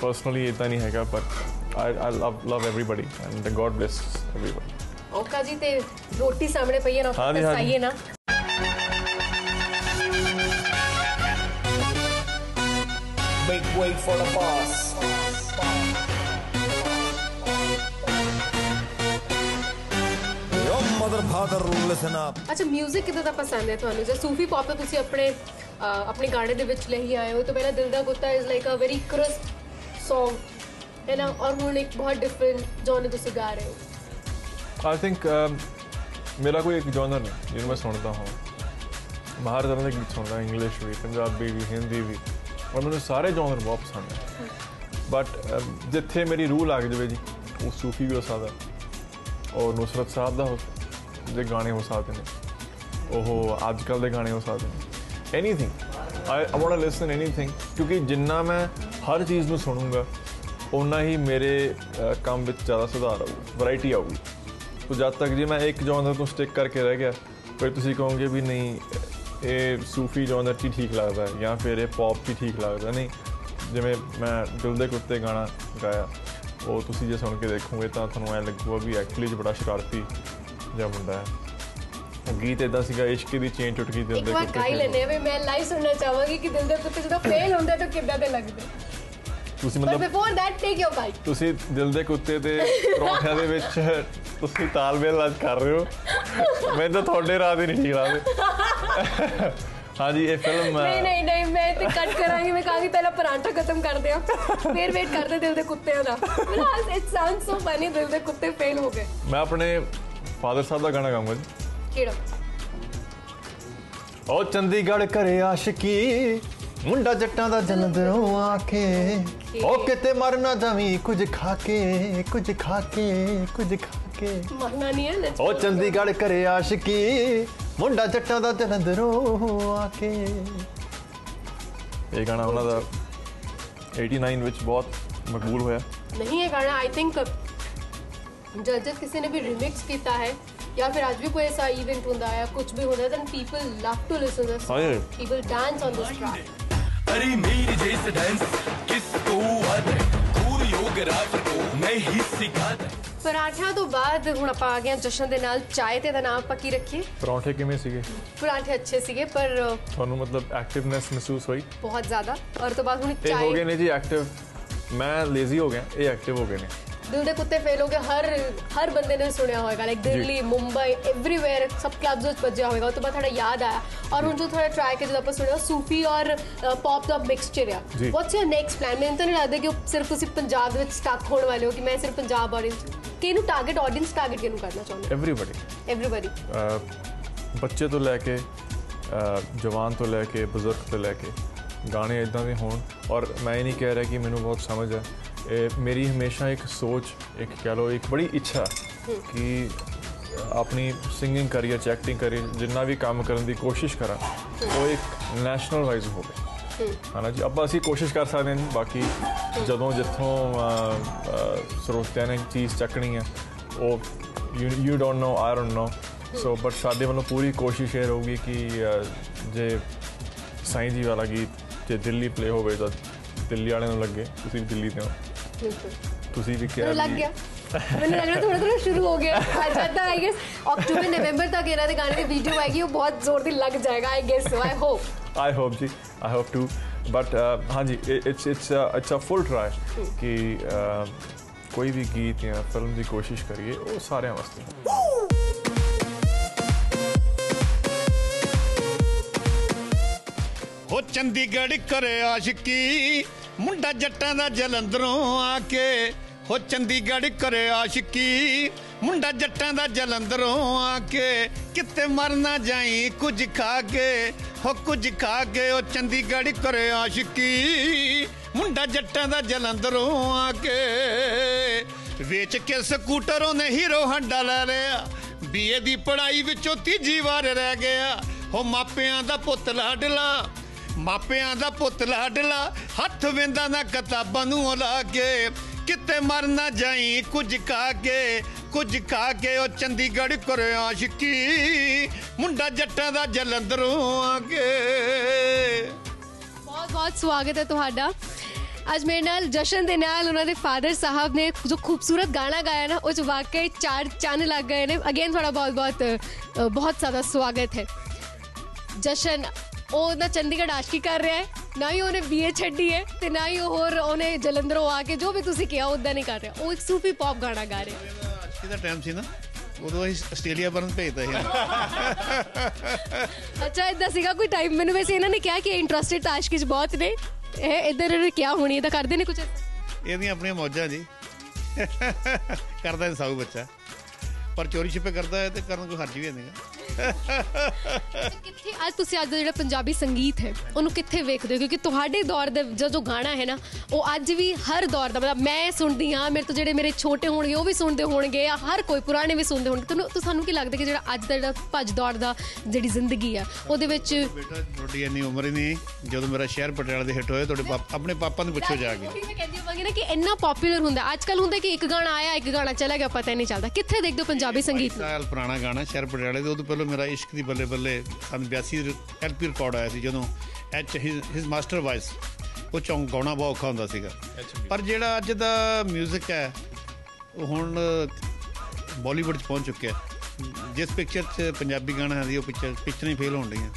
ਪਰਸਨਲੀ ਇਦਾਂ ਨਹੀਂ ਹੈਗਾ but I I love love everybody and god bless everybody okay ਜੀ ਤੇ ਰੋਟੀ ਸਾਹਮਣੇ ਪਈ ਹੈ ਨਾ। ਸਾਈਏ ਨਾ Make way for the boss. Your mother, father, listen up. ਅੱਛਾ 뮤직 ਕਿਦਾਂ ਦਾ ਪਸੰਦ ਹੈ ਤੁਹਾਨੂੰ ਜੇ ਸੂਫੀ ਪੌਪ ਤਾਂ ਤੁਸੀਂ ਆਪਣੇ ਆਪਣੇ ਗਾਣੇ ਦੇ ਵਿੱਚ ਲਈ ਆਏ ਹੋ, ਤਾਂ ਪਹਿਲਾਂ ਦਿਲ ਦਾ ਕੁੱਤਾ is like a very crisp Song, ਹੈ ਨਾ? ਔਰ ਹੁਣ ਇੱਕ ਬਹੁਤ ਡਿਫਰੈਂਟ ਜੋਨ ਤੁਸੀਂ ਗਾ ਰਹੇ ਹੋ। ਆਈ ਥਿੰਕ um, ਮੇਰਾ ਕੋਈ ਇੱਕ ਜੌਨਰ ਨਹੀਂ, ਜਿਹਨੂੰ ਮੈਂ ਸੁਣਦਾ ਹਾਂ। ਮੈਂ ਤਰ੍ਹਾਂ ਦੇ ਗੀਤ ਸੁਣਦਾ ਇੰਗਲਿਸ਼ ਵੀ, ਪੰਜਾਬੀ ਵੀ ਹਿੰਦੀ ਵੀ। ਔਰ ਮੈਨੂੰ ਸਾਰੇ ਜਨਰ ਬਹੁਤ ਪਸੰਦ ਹੈ। ਬਟ ਜਿੱਥੇ ਮੇਰੀ ਰੂਹ ਲੱਗ ਜਾਵੇ ਜੀ, ਉਹ ਸੂਫੀ ਵੀ ਹੋ ਸਕਦਾ। ਔਰ ਨੁਸਰਤ ਸਾਹਿਬ ਦਾ ਹੋ ਦੇ ਗਾਣੇ ਹੋ ਸਕਦੇ ਨੇ। ਉਹ ਅੱਜ ਕੱਲ ਦੇ ਗਾਣੇ ਹੋ ਸਕਦੇ ਨੇ। Anything I I want to listen anything ਕਿਉਂਕਿ ਜਿੰਨਾ ਮੈਂ ਹਰ ਚੀਜ਼ ਨੂੰ ਸੁਣੂੰਗਾ ਉਨਾ ਹੀ ਮੇਰੇ ਕੰਮ ਵਿੱਚ ਜ਼ਿਆਦਾ ਸੁਧਾਰ ਆਊਗਾ ਵੈਰਾਈਟੀ ਆਊਗੀ ਤੋ ਜਦ ਤੱਕ ਜੇ ਮੈਂ ਇੱਕ ਜੌਨਰ ਤੋਂ ਸਟਿਕ ਕਰਕੇ ਰਹਿ ਗਿਆ ਫਿਰ ਤੁਸੀਂ ਕਹੋਗੇ ਵੀ ਨਹੀਂ ਇਹ ਸੂਫੀ ਜੌਨਰ 'ਚ ਠੀਕ ਲੱਗਦਾ ਜਾਂ ਫਿਰ ਇਹ ਪੌਪ 'ਚ ਹੀ ਠੀਕ ਲੱਗਦਾ ਨਹੀਂ ਜਿਵੇਂ ਮੈਂ ਦਿਲ ਦੇ ਕੁੱਤੇ ਗਾਣਾ ਗਾਇਆ ਉਹ ਤੁਸੀਂ ਜੇ ਸੁਣ ਕੇ ਦੇਖੋਗੇ ਤਾਂ ਤੁਹਾਨੂੰ ਐ ਲੱਗੂਗਾ ਵੀ ਐਕਚੁਅਲੀ 'ਚ ਬੜਾ ਸ਼ਰਾਰਤੀ ਜਿਹਾ ਮੁੰਡਾ ਹੈ ਗੀਤ ਇਦਾਂ ਸੀਗਾ ਇਸ਼ਕ ਦੀ ਚੇਨ ਟੁੱਟ ਗਈ ਦਿਲ ਇੱਕ ਦੇ ਵਾਰ ਕੁੱਤੇ ਗਾਈ। ਲੈਣੇ ਵੀ ਮੈਂ ਲਾਈਵ ਸੁਣਨਾ ਚਾਹਾਂਗੀ ਕਿ ਦਿਲ ਦੇ ਕੁੱਤੇ ਜਦੋਂ ਫੇਲ ਹੁੰਦਾ ਤਾਂ ਕਿੱਦਾਂ ਦੇ ਲੱਗਦੇ? ਤੁਸੀਂ ਮਤਲਬ before that take your bite ਤੁਸੀਂ ਦਿਲ ਦੇ ਕੁੱਤੇ ਤੇ ਪਰੌਂਠਿਆਂ ਦੇ ਵਿੱਚ ਤੁਸੀਂ ਤਾਲਮੇਲ ਅੱਜ ਕਰ ਰਹੇ ਹੋ। ਮੈਨੂੰ ਤਾਂ ਤੁਹਾਡੇ ਰਾਹ ਦੇ ਨਹੀਂ ਠੀਕ ਲੱਗਦੇ। ਹਾਂਜੀ ਇਹ ਫਿਲਮ ਨਹੀਂ ਨਹੀਂ ਨਹੀਂ ਮੈਂ ਤੇ ਕੱਟ ਕਰਾਂਗੀ ਮੈਂ ਕਹਾਂਗੀ ਪਹਿਲਾਂ ਪਰਾਂਠਾ ਖਤਮ ਕਰ ਦਿਓ ਫਿਰ ਵੇਟ ਕਰਦੇ ਦਿਲ ਦੇ ਕੁੱਤਿਆਂ ਦਾ। Because it sound so funny ਦਿਲ ਦੇ ਕੁੱਤੇ ਫੇਲ ਹੋ ਗਏ। ਮੈਂ ਆਪਣੇ ਫਾਦਰ ਸਾਹਿਬ ਦਾ ਗਾਣਾ ਗਾਉਂਗਾ ਜੀ। ਕਿਹੜਾ? ਓ ਚੰਡੀਗੜ੍ਹ ਘਰੇ ਆਸ਼ਕੀ ਮੁੰਡਾ ਜੱਟਾਂ ਦਾ ਜਨਮਦਿਨੋਂ ਆਖੇ। ਓ ਕਿਤੇ ਮਰ ਨਾ ਜਾਵੀਂ ਕੁਝ ਖਾ ਕੇ ਕੁਝ ਖਾ ਕੇ ਕੁਝ ਖਾ ਕੇ। ਮਰਨਾ ਨਹੀਂ ਹੈ ਓ ਚੰਡੀਗੜ੍ਹ ਘਰੇ ਆਸ਼ਕੀ ਮੁੰਡਾ ਜੱਟਾਂ ਦਾ ਜਨਮਦਿਨੋਂ ਆਖੇ। ਇਹ ਗਾਣਾ ਉਹਨਾਂ ਦਾ 89 ਵਿੱਚ ਬਹੁਤ ਮਕਬੂਲ ਹੋਇਆ। ਨਹੀਂ ਇਹ ਗਾਣਾ ਆਈ ਥਿੰਕ ਜਜਸ ਕਿਸੇ ਨੇ ਵੀ ਰੀਮਿਕਸ ਕੀਤਾ ਹੈ। या फिर आज भी कोई ऐसा इवेंट होता है कुछ भी होता है then people love to listen this people dance on this track अरे मेरे जैसे डांस किसको आता है कोई योग रात को नहीं सिखाता ਪਰਾਠਿਆਂ ਤੋਂ ਬਾਅਦ ਹੁਣ ਆਪਾਂ ਆ ਗਏ ਹਾਂ ਜਸ਼ਨ ਦੇ ਨਾਲ ਚਾਹ ਤੇ ਦਾ ਨਾਮ ਪੱਕੀ ਰੱਖੀਏ ਪਰੌਂਠੇ ਕਿਵੇਂ ਸੀਗੇ ਪਰਾਠੇ ਅੱਛੇ ਸੀਗੇ ਪਰ ਤੁਹਾਨੂੰ ਮਤਲਬ ਐਕਟਿਵਨੈਸ ਮਹਿਸੂਸ ਹੋਈ ਬਹੁਤ ਜ਼ਿਆਦਾ ਔਰ ਤੋਂ ਬਾਅਦ ਹੁਣ ਚਾਹ ਹੋ ਗਏ ਨੇ ਜੀ ਐਕਟਿਵ ਮੈਂ ਲੇਜ਼ੀ ਹੋ ਗਿਆ ਇਹ ਐਕਟਿਵ ਹੋ ਗਏ ਨੇ ਦਿਲ ਦੇ ਕੁੱਤੇ ਫੇਲ ਹੋ ਗਏ ਹਰ ਹਰ ਬੰਦੇ ਨੇ ਸੁਣਿਆ ਹੋਵੇਗਾ ਲਾਈਕ ਦਿੱਲੀ ਮੁੰਬਈ ਐਵਰੀਵੇਅਰ ਸਭ ਕਲੱਬਸ ਵਿੱਚ ਵੱਜਿਆ ਹੋਵੇਗਾ ਉਹ ਤੋਂ ਬਾਅਦ ਥੋੜਾ ਯਾਦ ਆਇਆ ਔਰ ਹੁਣ ਜੋ ਥੋੜਾ ਟਰਾਈ ਕੇ ਜਦੋਂ ਆਪਾਂ ਸੁਣਿਆ ਸੂਫੀ ਔਰ ਪੌਪ ਦਾ ਮਿਕਸਚਰ ਆ ਵਾਟਸ ਯਰ ਨੈਕਸਟ ਪਲਾਨ ਮੈਨੂੰ ਤਾਂ ਨਹੀਂ ਲੱਗਦਾ ਕਿ ਸਿਰਫ ਤੁਸੀਂ ਪੰਜਾਬ ਦੇ ਵਿੱਚ ਸਟਕ ਹੋਣ ਵਾਲੇ ਹੋ ਕਿ ਮੈਂ ਸਿਰਫ ਪੰਜਾਬ ਆਡੀਅੰਸ ਕਿਹਨੂੰ ਟਾਰਗੇਟ ਆਡੀਅੰਸ ਟਾਰਗੇਟ ਕਿਹਨੂੰ ਕਰਨਾ ਚਾਹੁੰਦੇ ਐਵਰੀਬਾਡੀ ਐਵਰੀਬਾਡੀ ਬੱਚੇ ਤੋਂ ਲੈ ਕੇ ਜਵਾਨ ਤੋਂ ਲੈ ਕੇ ਬਜ਼ੁਰਗ ਤੋਂ ਲੈ ਕੇ ਗਾਣੇ ਇਦਾਂ ਦੇ ਹੋਣ ਔਰ ਮੈਂ ਇਹ ਨਹੀਂ ਕਹਿ ਰਿਹਾ ਕਿ ਮੈਨੂੰ ਬਹੁਤ ਸਮਝ ਹੈ ਮੇਰੀ ਹਮੇਸ਼ਾ ਇੱਕ ਸੋਚ ਇੱਕ ਕਹਿ ਲਓ ਇੱਕ ਬੜੀ ਇੱਛਾ ਕਿ ਆਪਣੀ ਸਿੰਗਿੰਗ ਕਰੀਅਰ ਚ ਐਕਟਿੰਗ ਕਰੀਅਰ ਜਿੰਨਾ ਵੀ ਕੰਮ ਕਰਨ ਦੀ ਕੋਸ਼ਿਸ਼ ਕਰਾਂ ਉਹ ਇੱਕ ਨੈਸ਼ਨਲ ਵਾਈਜ਼ ਹੋਵੇ ਹਨਾ ਜੀ? ਆਪਾਂ ਅਸੀਂ ਕੋਸ਼ਿਸ਼ ਕਰ ਸਕਦੇ ਹਾਂ ਬਾਕੀ ਜਦੋਂ ਜਿੱਥੋਂ ਸਰੋਤਿਆਂ ਨੇ ਚੀਜ਼ ਚੱਕਣੀ ਹੈ ਉਹ you don't know I don't know so but ਸਾਡੇ ਵੱਲੋਂ ਪੂਰੀ ਕੋਸ਼ਿਸ਼ ਇਹ ਰਹੂਗੀ ਕਿ ਜੇ ਸਾਈਂ ਜੀ ਵਾਲਾ ਗੀਤ ਜੇ ਦਿੱਲੀ ਪਲੇ ਹੋਵੇ ਤਾਂ ਦਿੱਲੀ ਵਾਲਿਆਂ ਨੂੰ ਲੱਗੇ ਤੁਸੀਂ ਦਿੱਲੀ ਦੇ ਹੋ ਬਿਲਕੁਲ ਤੁਸੀਂ ਵੀ ਕਿਹਾ ਲੱਗ ਗਿਆ। ਮੈਨੂੰ ਲੱਗ ਰਿਹਾ ਥੋੜਾ ਥੋੜਾ ਸ਼ੁਰੂ ਹੋ ਗਿਆ। ਅੱਜ ਤੱਕ ਆਈ ਗੈਸ ਅਕਤੂਬਰ ਨਵੰਬਰ ਤੱਕ ਇਹਨਾਂ ਦੇ ਗਾਣੇ ਦੀ ਵੀਡੀਓ ਆਏਗੀ। ਉਹ ਬਹੁਤ ਜ਼ੋਰ ਦੀ ਲੱਗ ਜਾਏਗਾ I guess so I hope I hope ਜੀ ਆਈ ਹੋਪ ਟੂ ਬਟ ਹਾਂਜੀ it's it's it's a full try ਕਿ ਕੋਈ ਵੀ ਗੀਤ ਜਾਂ ਫਿਲਮ ਦੀ ਕੋਸ਼ਿਸ਼ ਕਰੀਏ ਉਹ ਸਾਰਿਆਂ ਵਾਸਤੇ। ਹੋ ਚੰਡੀਗੜ੍ਹ ਕਰੇ ਆਸ਼ਕੀ ਮੁੰਡਾ ਜੱਟਾਂ ਦਾ ਜਲੰਧਰੋਂ ਆ ਕੇ ਹੋ ਚੰਡੀਗੜ੍ਹ ਕਰੇ ਆਸ਼ਕੀ। ਮੁੰਡਾ ਜੱਟਾਂ ਦਾ ਜਲੰਧਰੋਂ ਆ ਕੇ ਕਿਤੇ ਮਰ ਜਾਈ ਕੁਝ ਖਾ ਕੇ, ਹੋ ਕੁਝ ਖਾ ਕੇ ਉਹ ਚੰਡੀਗੜ੍ਹ ਕਰੇ ਆਸ਼ਕੀ। ਮੁੰਡਾ ਜੱਟਾਂ ਦਾ ਜਲੰਧਰੋਂ ਆ ਕੇ ਵੇਚ ਕੇ ਸਕੂਟਰ ਉਹਨੇ ਹੀਰੋ ਹੰਡਾ ਲੈ ਲਿਆ। ਬੀਏ ਦੀ ਪੜ੍ਹਾਈ ਵਿੱਚੋਂ ਤੀਜੀ ਵਾਰ ਰਹਿ ਗਿਆ। ਹੋ ਮਾਪਿਆਂ ਦਾ ਪੁੱਤ ਲਾਡਲਾ। ਮਾਪਿਆਂ ਦਾ ਪੁੱਤ ਲਾਡਲਾ ਹੱਥ ਵੇਂਦਾ ਨਾ ਕਿਤਾਬਾਂ ਨੂੰ ਲਾ ਕੇ। ਕਿਤੇ ਮਰ ਨਾ ਜਾਈ ਕੁਝ ਖਾ ਕੇ, ਕੁਝ ਖਾ ਕੇ ਉਹ ਚੰਡੀਗੜ੍ਹ ਕਰੇ ਆਸ਼ਕੀ। ਮੁੰਡਾ ਜੱਟਾਂ ਦਾ ਜਲੰਧਰੋਂ ਆ ਕੇ। ਬਹੁਤ ਬਹੁਤ ਸਵਾਗਤ ਹੈ ਤੁਹਾਡਾ। ਅੱਜ ਮੇਰੇ ਨਾਲ ਜਸ਼ਨ ਦੇ ਨਾਲ ਉਹਨਾਂ ਦੇ ਫਾਦਰ ਸਾਹਿਬ ਨੇ ਜੋ ਖੂਬਸੂਰਤ ਗਾਣਾ ਗਾਇਆ ਨਾ, ਉਹ ਚ ਵਾਕਈ ਚਾਰ ਚੰਨ ਲੱਗ ਗਏ ਨੇ। ਅਗੇਨ ਤੁਹਾਡਾ ਬਹੁਤ ਬਹੁਤ ਬਹੁਤ ਜ਼ਿਆਦਾ ਸਵਾਗਤ ਹੈ। ਜਸ਼ਨ ਉਹ ਨਾ ਚੰਡੀਗੜ੍ਹ ਆਸ਼ਕੀ ਕਰ ਰਿਹਾ ਹੈ ਨਾ ਹੀ ਉਹਨੇ ਬੀਏ ਛੱਡੀ ਹੈ ਤੇ ਨਾ ਹੀ ਉਹ ਹੋਰ ਉਹਨੇ ਜਲੰਧਰੋਂ ਆ ਕੇ ਜੋ ਵੀ ਤੁਸੀਂ ਕਿਹਾ ਉਦਾਂ ਨਹੀਂ ਕਰ ਰਿਹਾ। ਉਹ ਇੱਕ ਸੂਫੀ ਪੌਪ ਗਾਣਾ ਗਾ ਰਿਹਾ। ਹੈ ਅੱਜ ਦਾ ਟਾਈਮ ਸੀ ਨਾ। ਉਦੋਂ ਅਸੀਂ ਆਸਟ੍ਰੇਲੀਆ ਬਰਨ ਭੇਜਦਾ ਸੀ। ਅੱਛਾ ਇਦਾਂ ਸੀਗਾ ਕੋਈ ਟਾਈਮ ਮੈਨੂੰ ਵੈਸੇ ਇਹਨਾਂ ਨੇ ਕਿਹਾ ਕਿ ਇੰਟਰਸਟਿਡ ਆਸ਼ਕੀ ਚ ਬਹੁਤ ਨੇ। ਇਹ ਇਧਰ ਇਹਨੇ ਕਿਹਾ ਹੋਣੀ ਹੈ ਤਾਂ ਕਰਦੇ ਨੇ ਕੁਝ? ਇਹਦੀਆਂ ਆਪਣੀਆਂ ਮੌਜਾਂ ਜੀ। ਕਰਦਾ ਇਨਸਾਊ ਬੱਚਾ। ਪਰ ਚੋਰੀ ਛਿਪੇ ਕਰਦਾ ਹੈ ਤੇ ਕਰਨ ਕੋਈ ਹਰਜ ਵੀ ਨਹੀਂਗਾ ਕਿੱਥੇ ਅੱਜ ਤੁਸੀਂ ਅੱਜ ਦਾ ਜਿਹੜਾ ਪੰਜਾਬੀ ਸੰਗੀਤ ਹੈ ਉਹਨੂੰ ਕਿੱਥੇ ਵੇਖਦੇ ਹੋ? ਕਿਉਂਕਿ ਤੁਹਾਡੇ ਦੌਰ ਦਾ ਜੋ ਗਾਣਾ ਹੈ ਨਾ ਉਹ ਅੱਜ ਵੀ ਹਰ ਦੌਰ ਦਾ ਮਤਲਬ ਮੈਂ ਸੁਣਦੀ ਹਾਂ ਮੇਰੇ ਤੋਂ ਜਿਹੜੇ ਮੇਰੇ ਛੋਟੇ ਹੋਣਗੇ ਉਹ ਵੀ ਸੁਣਦੇ ਹੋਣਗੇ ਹਰ ਕੋਈ ਪੁਰਾਣੇ ਵੀ ਸੁਣਦੇ ਹੋਣਗੇ। ਤੁਹਾਨੂੰ ਤਾਂ ਸਾਨੂੰ ਕੀ ਲੱਗਦਾ ਕਿ ਜਿਹੜਾ ਅੱਜ ਦਾ ਜਿਹੜਾ ਭੱਜ ਦੌੜ ਦਾ ਜਿਹੜੀ ਜ਼ਿੰਦਗੀ ਆ ਉਹਦੇ ਵਿੱਚ ਬੇਟਾ ਤੁਹਾਡੀ ਇੰਨੀ ਉਮਰ ਹੀ ਨਹੀਂ। ਜਦੋਂ ਮੇਰਾ ਸ਼ਹਿਰ ਪਟਿਆਲਾ ਦੇ ਹਿੱਟ ਹੋਏ ਤੁਹਾਡੇ ਪਾਪ- ਆਪਣੇ ਪਾਪਾ ਨੂੰ ਪੁੱਛੋ ਜਾ ਕੇ। ਉਹੀ ਮੈਂ ਕਹਿੰਦੀ ਹੋਵਾਂਗੀ ਨਾ ਕਿ ਇੰਨਾ ਪਪੂਲਰ ਹੁੰਦਾ। ਅੱਜ ਕੱਲ ਹੁੰਦਾ ਕਿ ਇੱਕ ਗਾਣਾ ਆਇਆ ਇੱਕ ਗਾਣਾ ਚਲਾ ਗਿਆ ਪਤਾ ਨਹੀਂ ਚੱਲਦਾ। ਕਿੱਥੇ ਦੇਖਦੇ ਹੋ ਪੰਜਾਬੀ ਸੰਗੀਤ ਨੂੰ? ਸਾਲ ਪੁਰਾਣਾ ਗਾਣਾ ਸ਼ਹਿਰ ਪਟਿਆਲੇ ਦੇ ਉਦੋਂ ਪਹਿਲਾਂ ਮੇਰਾ ਇਸ਼ਕ ਦੀ ਬੱਲੇ ਬੱਲੇ ਸਨ 82 ਐਲਪੀ ਰਿਕਾਰਡ ਆਇਆ ਸੀ ਜਦੋਂ ਐਚ ਹਿਸ ਮਾਸਟਰ ਵਾਇਸ ਉਹ ਚੋਂ ਗਾਉਣਾ ਬਹੁਤ ਔਖਾ ਹੁੰਦਾ ਸੀਗਾ। ਪਰ ਜਿਹੜਾ ਅੱਜ ਦਾ 뮤직 ਹੈ ਉਹ ਹੁਣ ਬਾਲੀਵੁੱਡ 'ਚ ਪਹੁੰਚ ਚੁੱਕਿਆ। ਜਿਸ ਪਿਕਚਰ 'ਚ ਪੰਜਾਬੀ ਗਾਣਾ ਹੈ ਉਹ ਪਿਕਚਰ ਪਿਕਚਰਾਂ ਹੀ ਫੇਲ ਹੋਣ ਰਹੀਆਂ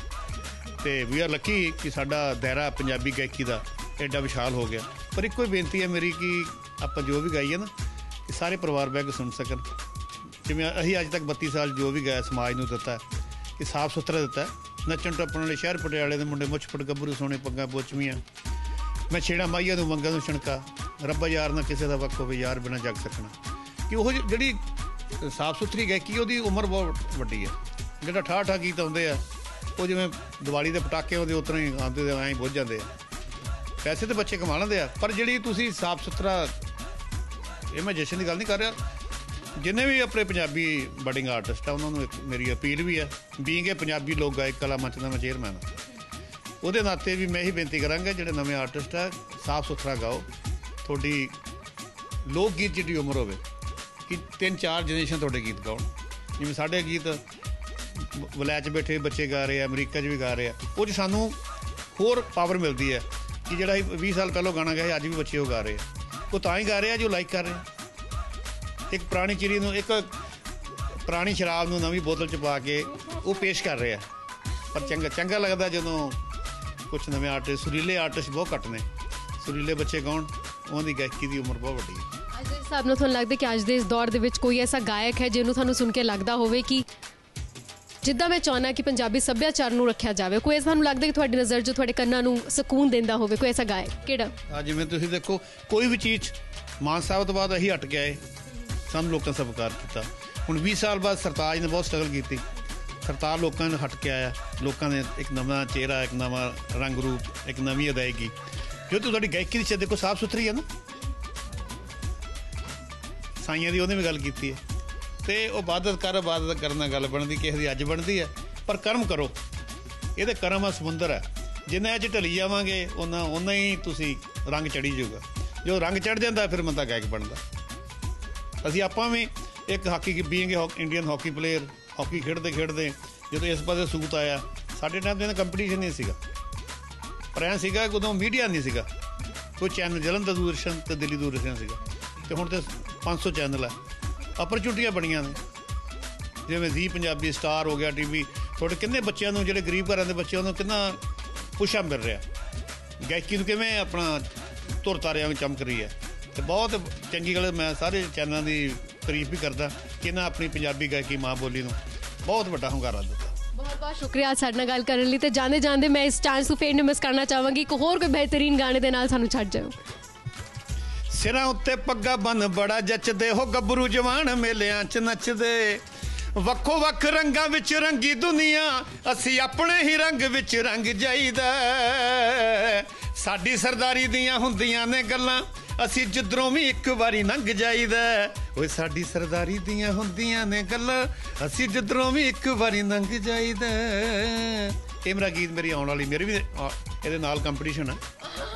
ਤੇ ਵੀ ਆਰ ਲੱਕੀ ਕਿ ਸਾਡਾ ਦਾਇਰਾ ਪੰਜਾਬੀ ਗਾਇਕੀ ਦਾ ਐਡਾ ਵਿਸ਼ਾਲ ਹੋ ਗਿਆ। ਪਰ ਇੱਕੋ ਹੀ ਬੇਨਤੀ ਹੈ ਮੇਰੀ ਕਿ ਆਪਾਂ ਜੋ ਵੀ ਗਾਈਏ ਨਾ ਕਿ ਸਾਰੇ ਪਰਿਵਾਰ ਕੇ ਸੁਣ ਸਕਣ। ਜਿਵੇਂ ਅਸੀਂ ਅੱਜ ਤੱਕ 32 ਸਾਲ ਜੋ ਵੀ ਗਏ ਸਮਾਜ ਨੂੰ ਦਿੱਤਾ ਇਹ ਸਾਫ਼ ਸੁਥਰਾ ਦਿੱਤਾ ਨੱਚਣ ਟੱਪਣ ਵਾਲੇ ਸ਼ਹਿਰ ਪਟਿਆਲੇ ਦੇ ਮੁੰਡੇ ਮੁੱਛ ਫਟ ਗੱਭਰੂ ਸੋਹਣੇ ਪੱਗਾਂ ਪੋਚਵੀਆਂ। ਮੈਂ ਛੇੜਾ ਮਾਈਆ ਨੂੰ ਮੰਗਾਂ ਨੂੰ ਛਣਕਾ। ਰੱਬਾ ਯਾਰ ਨਾ ਕਿਸੇ ਦਾ ਵਕ ਹੋਵੇ, ਯਾਰ ਬਿਨਾ ਜਗ ਸਕਣਾ ਕਿ ਉਹ ਜਿਹੀ- ਜਿਹੜੀ ਸਾਫ਼ ਸੁਥਰੀ ਗਾਇਕੀ ਉਹਦੀ ਉਮਰ ਬਹੁਤ ਵੱਡੀ ਹੈ। ਜਿਹੜਾ ਠਾਹ ਠਾਹ ਗੀਤ ਆਉਂਦੇ ਆ, ਉਹ ਜਿਵੇਂ ਦੀਵਾਲੀ ਦੇ ਪਟਾਕੇ ਆਉਂਦੇ ਉਤਰ ਹੀ ਆਉਂਦੇ ਤੇ ਐਂ ਬੁੱਝ ਜਾਂਦੇ ਆ। ਪੈਸੇ ਤੇ ਬੱਚੇ ਕਮਾ ਲੈਂਦੇ ਆ, ਪਰ ਜਿਹੜੀ ਤੁਸੀਂ ਸਾਫ਼ ਸੁਥਰਾ, ਇਹ ਮੈਂ ਜਸ਼ਨ ਦੀ ਗੱਲ ਨਹੀਂ ਕਰ ਰਿਹਾ ਜਿੰਨੇ ਵੀ ਆਪਣੇ ਪੰਜਾਬੀ ਬਡਿੰਗ ਆਰਟਿਸਟ ਆ, ਉਹਨਾਂ ਨੂੰ ਇੱਕ ਮੇਰੀ ਅਪੀਲ ਵੀ ਹੈ ਬੀਇੰਗ ਇਹ ਪੰਜਾਬੀ ਲੋਕ ਗਾਇਕ ਕਲਾ ਮੰਚ ਦਾ ਮੈਂ ਚੇਅਰਮੈਨ ਹਾਂ ਉਹਦੇ ਨਾਤੇ ਵੀ ਮੈਂ ਇਹੀ ਬੇਨਤੀ ਕਰਾਂਗਾ, ਜਿਹੜੇ ਨਵੇਂ ਆਰਟਿਸਟ ਆ, ਸਾਫ਼ ਸੁਥਰਾ ਗਾਓ। ਤੁਹਾਡੀ ਲੋਕ ਗੀਤ ਜਿਹੜੀ ਉਮਰ ਹੋਵੇ, ਕਿ ਤਿੰਨ ਚਾਰ ਜਨਰੇਸ਼ਨ ਤੁਹਾਡੇ ਗੀਤ ਗਾਉਣ। ਜਿਵੇਂ ਸਾਡੇ ਗੀਤ ਵਲੈਤ 'ਚ ਬੈਠੇ ਬੱਚੇ ਗਾ ਰਹੇ ਆ, ਅਮਰੀਕਾ 'ਚ ਵੀ ਗਾ ਰਹੇ ਆ, ਉਹ 'ਚ ਸਾਨੂੰ ਹੋਰ ਪਾਵਰ ਮਿਲਦੀ ਹੈ ਕਿ ਜਿਹੜਾ ਅਸੀਂ 20 ਸਾਲ ਪਹਿਲਾਂ ਗਾਣਾ ਗਾਇਆ, ਅੱਜ ਵੀ ਬੱਚੇ ਉਹ ਗਾ ਰਹੇ ਆ। ਉਹ ਤਾਂ ਹੀ ਗਾ ਰਹੇ ਆ ਜੋ ਲਾਈਕ ਕਰ ਰਹੇ ਆ। ਇੱਕ ਪੁਰਾਣੀ ਚਿੜੀ ਨੂੰ ਇੱਕ ਪੁਰਾਣੀ ਸ਼ਰਾਬ ਨੂੰ ਨਵੀਂ ਬੋਤਲ 'ਚ ਪਾ ਕੇ ਉਹ ਪੇਸ਼ ਕਰ ਰਹੇ। ਪਰ ਚੰਗਾ ਚੰਗਾ ਲੱਗਦਾ ਜਦੋਂ ਕੁਝ ਨਵੇਂ ਆਰਟਿਸਟ ਸੁਰੀਲੇ ਆਰਟਿਸਟ ਬਹੁਤ ਘੱਟ ਨੇ। ਸੁਰੀਲੇ ਬੱਚੇ ਗਾਉਣ ਉਹਨਾਂ ਦੀ ਗਾਇਕੀ ਦੀ ਉਮਰ ਬਹੁਤ ਵੱਡੀ ਹੈ। ਅੱਜ ਦੇ ਹਿਸਾਬ ਨਾਲ ਤੁਹਾਨੂੰ ਲੱਗਦਾ ਕਿ ਅੱਜ ਦੇ ਇਸ ਦੌਰ ਦੇ ਵਿੱਚ ਕੋਈ ਐਸਾ ਗਾਇਕ ਹੈ ਜਿਹਨੂੰ ਤੁਹਾਨੂੰ ਸੁਣ ਕੇ ਲੱਗਦਾ ਹੋਵੇ ਕਿ ਜਿੱਦਾਂ ਮੈਂ ਚਾਹਨਾ ਕਿ ਪੰਜਾਬੀ ਸੱਭਿਆਚਾਰ ਨੂੰ ਰੱਖਿਆ ਜਾਵੇ ਕੋਈ ਐਸਾ ਤੁਹਾਨੂੰ ਲੱਗਦਾ ਕਿ ਤੁਹਾਡੀ ਨਜ਼ਰ 'ਚ ਤੁਹਾਡੇ ਕੰਨਾਂ ਨੂੰ ਸਕੂਨ ਦਿੰਦਾ ਹੋਵੇ ਕੋਈ ਐਸਾ ਗਾਇਕ ਕਿਹੜਾ? ਆ ਜਿਵੇਂ ਤੁਸੀਂ ਦੇਖੋ ਕੋਈ ਵੀ ਚੀਜ਼ ਮਾਨ ਸਾਹਿਬ ਤੋਂ ਬਾਅਦ ਅਸੀਂ ਹਟ ਕੇ ਆਏ। ਸਾਨੂੰ ਲੋਕਾਂ ਨੇ ਸਵੀਕਾਰ ਕੀਤਾ। ਹੁਣ 20 ਸਾਲ ਬਾਅਦ ਸਰਤਾਜ ਨੇ ਬਹੁਤ ਸਟਰਗਲ ਕੀਤੀ। ਸਰਤਾਜ ਲੋਕਾਂ ਨੂੰ ਹਟ ਕੇ ਆਇਆ। ਲੋਕਾਂ ਨੇ ਇੱਕ ਨਵਾਂ ਚਿਹਰਾ, ਇੱਕ ਨਵਾਂ ਰੰਗ ਰੂਪ, ਇੱਕ ਨਵੀਂ ਅਦਾਇਗੀ। ਜੋ ਤੁਹਾਡੀ ਗਾਇਕੀ ਦੀ ਚੀਜ਼ ਦੇਖੋ, ਸਾਫ਼ ਸੁਥਰੀ ਹੈ ਨਾ। ਸਾਈਆਂ ਦੀ ਉਹਨੇ ਵੀ ਗੱਲ ਕੀਤੀ ਹੈ। ਤੇ ਉਹ ਇਬਾਦਤ ਕਰ ਇਬਾਦਤ ਕਰਨ ਨਾਲ ਗੱਲ ਬਣਦੀ, ਕਿਸੇ ਦੀ ਅੱਜ ਬਣਦੀ ਹੈ। ਪਰ ਕਰਮ ਕਰੋ। ਇਹਦੇ ਕਰਮ ਆ, ਸਮੁੰਦਰ ਹੈ ਜਿੰਨਾ ਅੱਜ ਢਲੀ ਜਾਵਾਂਗੇ ਉਹਨਾਂ ਉਹਨਾਂ ਹੀ ਤੁਸੀਂ ਰੰਗ ਚੜੀ ਜਾਊਗਾ। ਜੋ ਰੰਗ ਚੜ ਜਾਂਦਾ, ਫਿਰ ਬੰਦਾ ਗਾਇਕ ਬਣਦਾ। ਅਸੀਂ ਆਪਾਂ ਵੀ ਇੱਕ ਹਾਕੀ ਕੀ being Indian hockey player hockey ਖੇਡਦੇ ਖੇਡਦੇ ਜਦੋਂ ਇਸ ਪਾਸੇ ਸੂਤ ਆਇਆ, ਸਾਡੇ ਟਾਈਮ ਤੇ ਕੰਪੀਟੀਸ਼ਨ ਨਹੀਂ ਸੀਗਾ। ਪਰ ਐਂ ਸੀਗਾ ਕਿ ਉਦੋਂ ਮੀਡੀਆ ਨਹੀਂ ਸੀਗਾ। ਕੋਈ ਚੈਨਲ ਜਲੰਧਰ ਦੂਰਦਰਸ਼ਨ ਤੇ ਦਿੱਲੀ ਦੂਰਦਰਸ਼ਨ ਸੀਗਾ। ਤੇ ਹੁਣ ਤੇ 500 ਚੈਨਲ ਹੈ ਅਪਰਚੂਨਿਟੀਆਂ ਬਣੀਆਂ ਨੇ। ਜਿਵੇਂ ਜੀ ਪੰਜਾਬੀ ਸਟਾਰ ਹੋ ਗਿਆ ਟੀਵੀ ਤੁਹਾਡੇ ਕਿੰਨੇ ਬੱਚਿਆਂ ਨੂੰ, ਜਿਹੜੇ ਗਰੀਬ ਘਰਾਂ ਦੇ ਬੱਚਿਆਂ ਨੂੰ ਕਿੰਨਾ ਪੁਸ਼ਾ ਮਿਲ ਰਿਹਾ? ਗਾਇਕੀ ਨੂੰ ਕਿਵੇਂ ਆਪਣਾ ਤੁਰ ਤਾਰਿਆਂ ਵਿੱਚ ਚਮਕ ਰਹੀ ਹੈ? ਤੇ ਬਹੁਤ ਚੰਗੀ ਗੱਲ। ਮੈਂ ਸਾਰੇ ਚੈਨਲਾਂ ਦੀ ਤਾਰੀਫ ਵੀ ਕਰਦਾ ਕਿ ਇਹਨਾਂ ਆਪਣੀ ਪੰਜਾਬੀ ਗਾਇਕੀ ਮਾਂ ਬੋਲੀ ਨੂੰ ਬਹੁਤ ਵੱਡਾ ਹੁੰਗਾਰਾ ਦਿੱਤਾ। ਬਹੁਤ ਬਹੁਤ ਸ਼ੁਕਰੀਆ ਸਾਡੇ ਨਾਲ ਗੱਲ ਕਰਨ ਲਈ ਤੇ ਜਾਂਦੇ ਜਾਂਦੇ ਮੈਂ ਇਸ ਚਾਂਸ ਨੂੰ ਫੇਰ ਨਹੀਂ ਮਿਸ ਕਰਨਾ ਚਾਹਾਂਗੀ। ਇੱਕ ਹੋਰ ਕੋਈ ਬਿਹਤਰੀਨ ਗਾਣੇ ਦੇ ਨਾਲ ਸਾਨੂੰ ਛੱਡ ਜਾਓ ਸਿਰਾਂ ਉੱਤੇ ਪੱਗਾ ਬੰਨ ਬੜਾ ਜੱਚਦੇ ਹੋ ਗੱਭਰੂ ਜਵਾਨ ਮੇਲਿਆਂ 'ਚ ਨੱਚਦੇ। ਵੱਖੋ ਵੱਖ ਰੰਗਾਂ ਵਿੱਚ ਰੰਗੀ ਦੁਨੀਆ ਅਸੀਂ ਆਪਣੇ ਹੀ ਰੰਗ ਵਿੱਚ ਰੰਗ ਜਾਈਦਾ। ਸਾਡੀ ਸਰਦਾਰੀ ਦੀਆਂ ਹੁੰਦੀਆਂ ਨੇ ਗੱਲਾਂ ਅਸੀਂ ਜਿੱਧਰੋਂ ਵੀ ਇੱਕ ਵਾਰੀ ਲੰਘ ਜਾਈਦਾ ਓਏ ਸਾਡੀ ਸਰਦਾਰੀ ਦੀਆਂ ਹੁੰਦੀਆਂ ਨੇ ਗੱਲਾਂ। ਅਸੀਂ ਜਿੱਧਰੋਂ ਵੀ ਇੱਕ ਵਾਰੀ ਲੰਘ ਜਾਈਦਾ ਇਹ ਮੇਰਾ ਗੀਤ ਮੇਰੀ ਆਉਣ ਵਾਲੀ ਮੇਰੇ ਵੀ ਆ, ਇਹਦੇ ਨਾਲ ਕੰਪੀਟੀਸ਼ਨ ਹੈ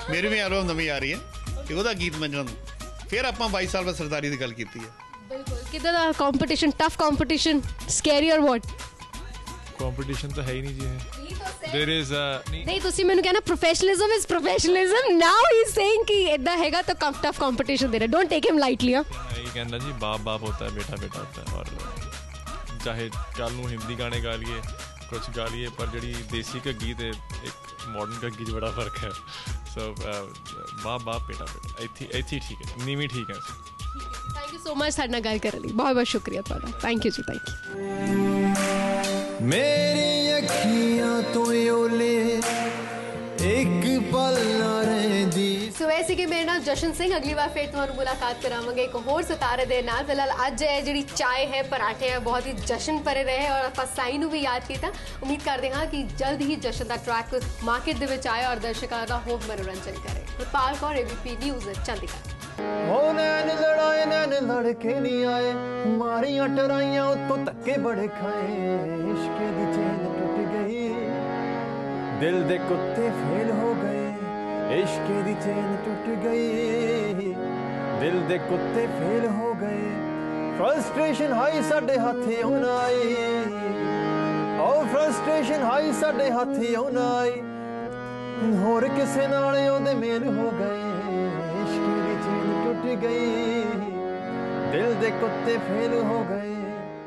ਮੇਰੀ ਵੀ ਐਲਬਮ ਨਵੀਂ ਆ ਰਹੀ ਹੈ ਤੇ ਉਹਦਾ ਗੀਤ ਮੈਂ ਫਿਰ ਆਪਾਂ 22 ਸਾਲ ਬਾਅਦ ਸਰਦਾਰੀ ਦੀ ਗੱਲ ਕੀਤੀ ਹੈ। ਬਿਲਕੁਲ। ਕਿਦਾਂ ਦਾ competition tough competition scary or what competition ਤਾਂ ਹੈ ਹੀ ਨਹੀਂ ਜੀ ਇਹ देयर इज ਨਹੀਂ ਨਹੀਂ ਤੁਸੀਂ ਮੈਨੂੰ ਕਹਿੰਦਾ professionalism is professionalism now he is saying ਕਿ ਇਦਾਂ ਹੈਗਾ ਤਾਂ ਕਮ ਟਫ ਕੰਪੀਟੀਸ਼ਨ ਦੇ ਰਿਹਾ ਡੋਨਟ ਟੇਕ ਹਿਮ ਲਾਈਟਲੀ ਆ मैं ये कहना जी बाप बाप होता है बेटा बेटा होता है और चाहे कल ਨੂੰ ਹਿੰਦੀ ਗਾਣੇ ਗਾ ਲਈਏ ਕੁਝ ਗਾ ਲਈਏ ਪਰ ਜਿਹੜੀ ਦੇਸੀ ਘੱਗੀ ਤੇ ਇੱਕ ਮਾਡਰਨ ਘੱਗੀ 'ਚ ਬੜਾ ਫਰਕ ਹੈ ਸੋ ਬਾਪ ਬਾਪ ਬੇਟਾ ਬੇਟਾ ਇੱਥੇ ਇੱਥੇ ਹੀ ਠੀਕ ਹੈ ਨੀਵੀਂ ਠੀਕ ਹੈ ਥੈਂਕ ਯੂ ਸੋ ਮਚ ਸਾਡੇ ਨਾਲ ਗੱਲ ਕਰਨ ਲਈ ਬਹੁਤ ਬਹੁਤ ਸ਼ੁਕਰੀਆ ਤੁਹਾਡਾ ਥੈਂਕ ਯੂ ਜੀ ਥੈਂਕ ਯੂ ਮੇਰੀ ਅੱਖੀਆਂ ਤੋਂ ਓਲੇ ਇੱਕ ਪਲ ਨਾ ਰਹਿੰਦੀ। ਸੋ ਇਹ ਕਿ ਮੇਰੇ ਨਾਲ ਜਸ਼ਨ ਸਿੰਘ। ਅਗਲੀ ਵਾਰ ਫਿਰ ਤੁਹਾਨੂੰ ਮੁਲਾਕਾਤ ਕਰਾਵਾਂਗੇ ਇੱਕ ਹੋਰ ਸਿਤਾਰੇ ਦੇ ਨਾਲ। ਫਿਲਹਾਲ ਅੱਜ ਇਹ ਜਿਹੜੀ ਚਾय ਹੈ, ਪਰਾਠੇ ਹੈ, ਬਹੁਤ ਹੀ ਜਸ਼ਨ ਭਰੇ ਰਹੇ ਔਰ ਆਪਾਂ ਸਾਈ ਨੂੰ ਵੀ ਯਾਦ ਕੀਤਾ। ਉਮੀਦ ਕਰਦੇ ਹਾਂ ਕਿ ਜਲਦ ਹੀ ਜਸ਼ਨ ਦਾ ਟਰੈਕ ਮਾਰਕੀਟ ਦੇ ਵਿੱਚ ਆਏ ਔਰ ਦਰਸ਼ਕਾਂ ਦਾ ਹੋਰ ਮਨੋਰੰਜਨ ਕਰੇ। Rupal Kaur ABP news Chandigarh. ਹੋ ਨੈਣ ਲੜਾਏ ਨੈਣ ਲੜ ਕੇ ਨਹੀਂ ਆਏ। ਮਾਰੀਆਂ ਟਰਾਈਆਂ ਉਤੋਂ ਧੱਕੇ ਬੜੇ ਖਾਏ। ਇਸ਼ਕ ਦੀ ਚੇਨ ਟੁੱਟ ਗਈ। ਦਿਲ ਦੇ ਕੁੱਤੇ ਫੇਲ ਹੋ ਗਏ। ਇਸ਼ਕ ਦੀ ਚੇਨ ਟੁੱਟ ਗਈ। ਦਿਲ ਦੇ ਕੁੱਤੇ ਫੇਲ ਹੋ ਗਏ। ਫਰਸਟ੍ਰੇਸ਼ਨ ਹਾਈ ਸਾਡੇ ਹੱਥੇ ਹੁਣ ਆਈ। ਓ ਫਰਸਟ੍ਰੇਸ਼ਨ ਹਾਈ ਸਾਡੇ ਹੱਥੇ ਹੁਣ ਆਈ। ਹੋਰ ਕਿਸੇ ਨਾਲ ਉਹਦੇ ਮੇਲ ਹੋ ਗਏ। ਇਸ਼ਕ ਗਈ ਦਿਲ ਦੇ ਕੁੱਤੇ ਫੇਲ ਹੋ ਗਏ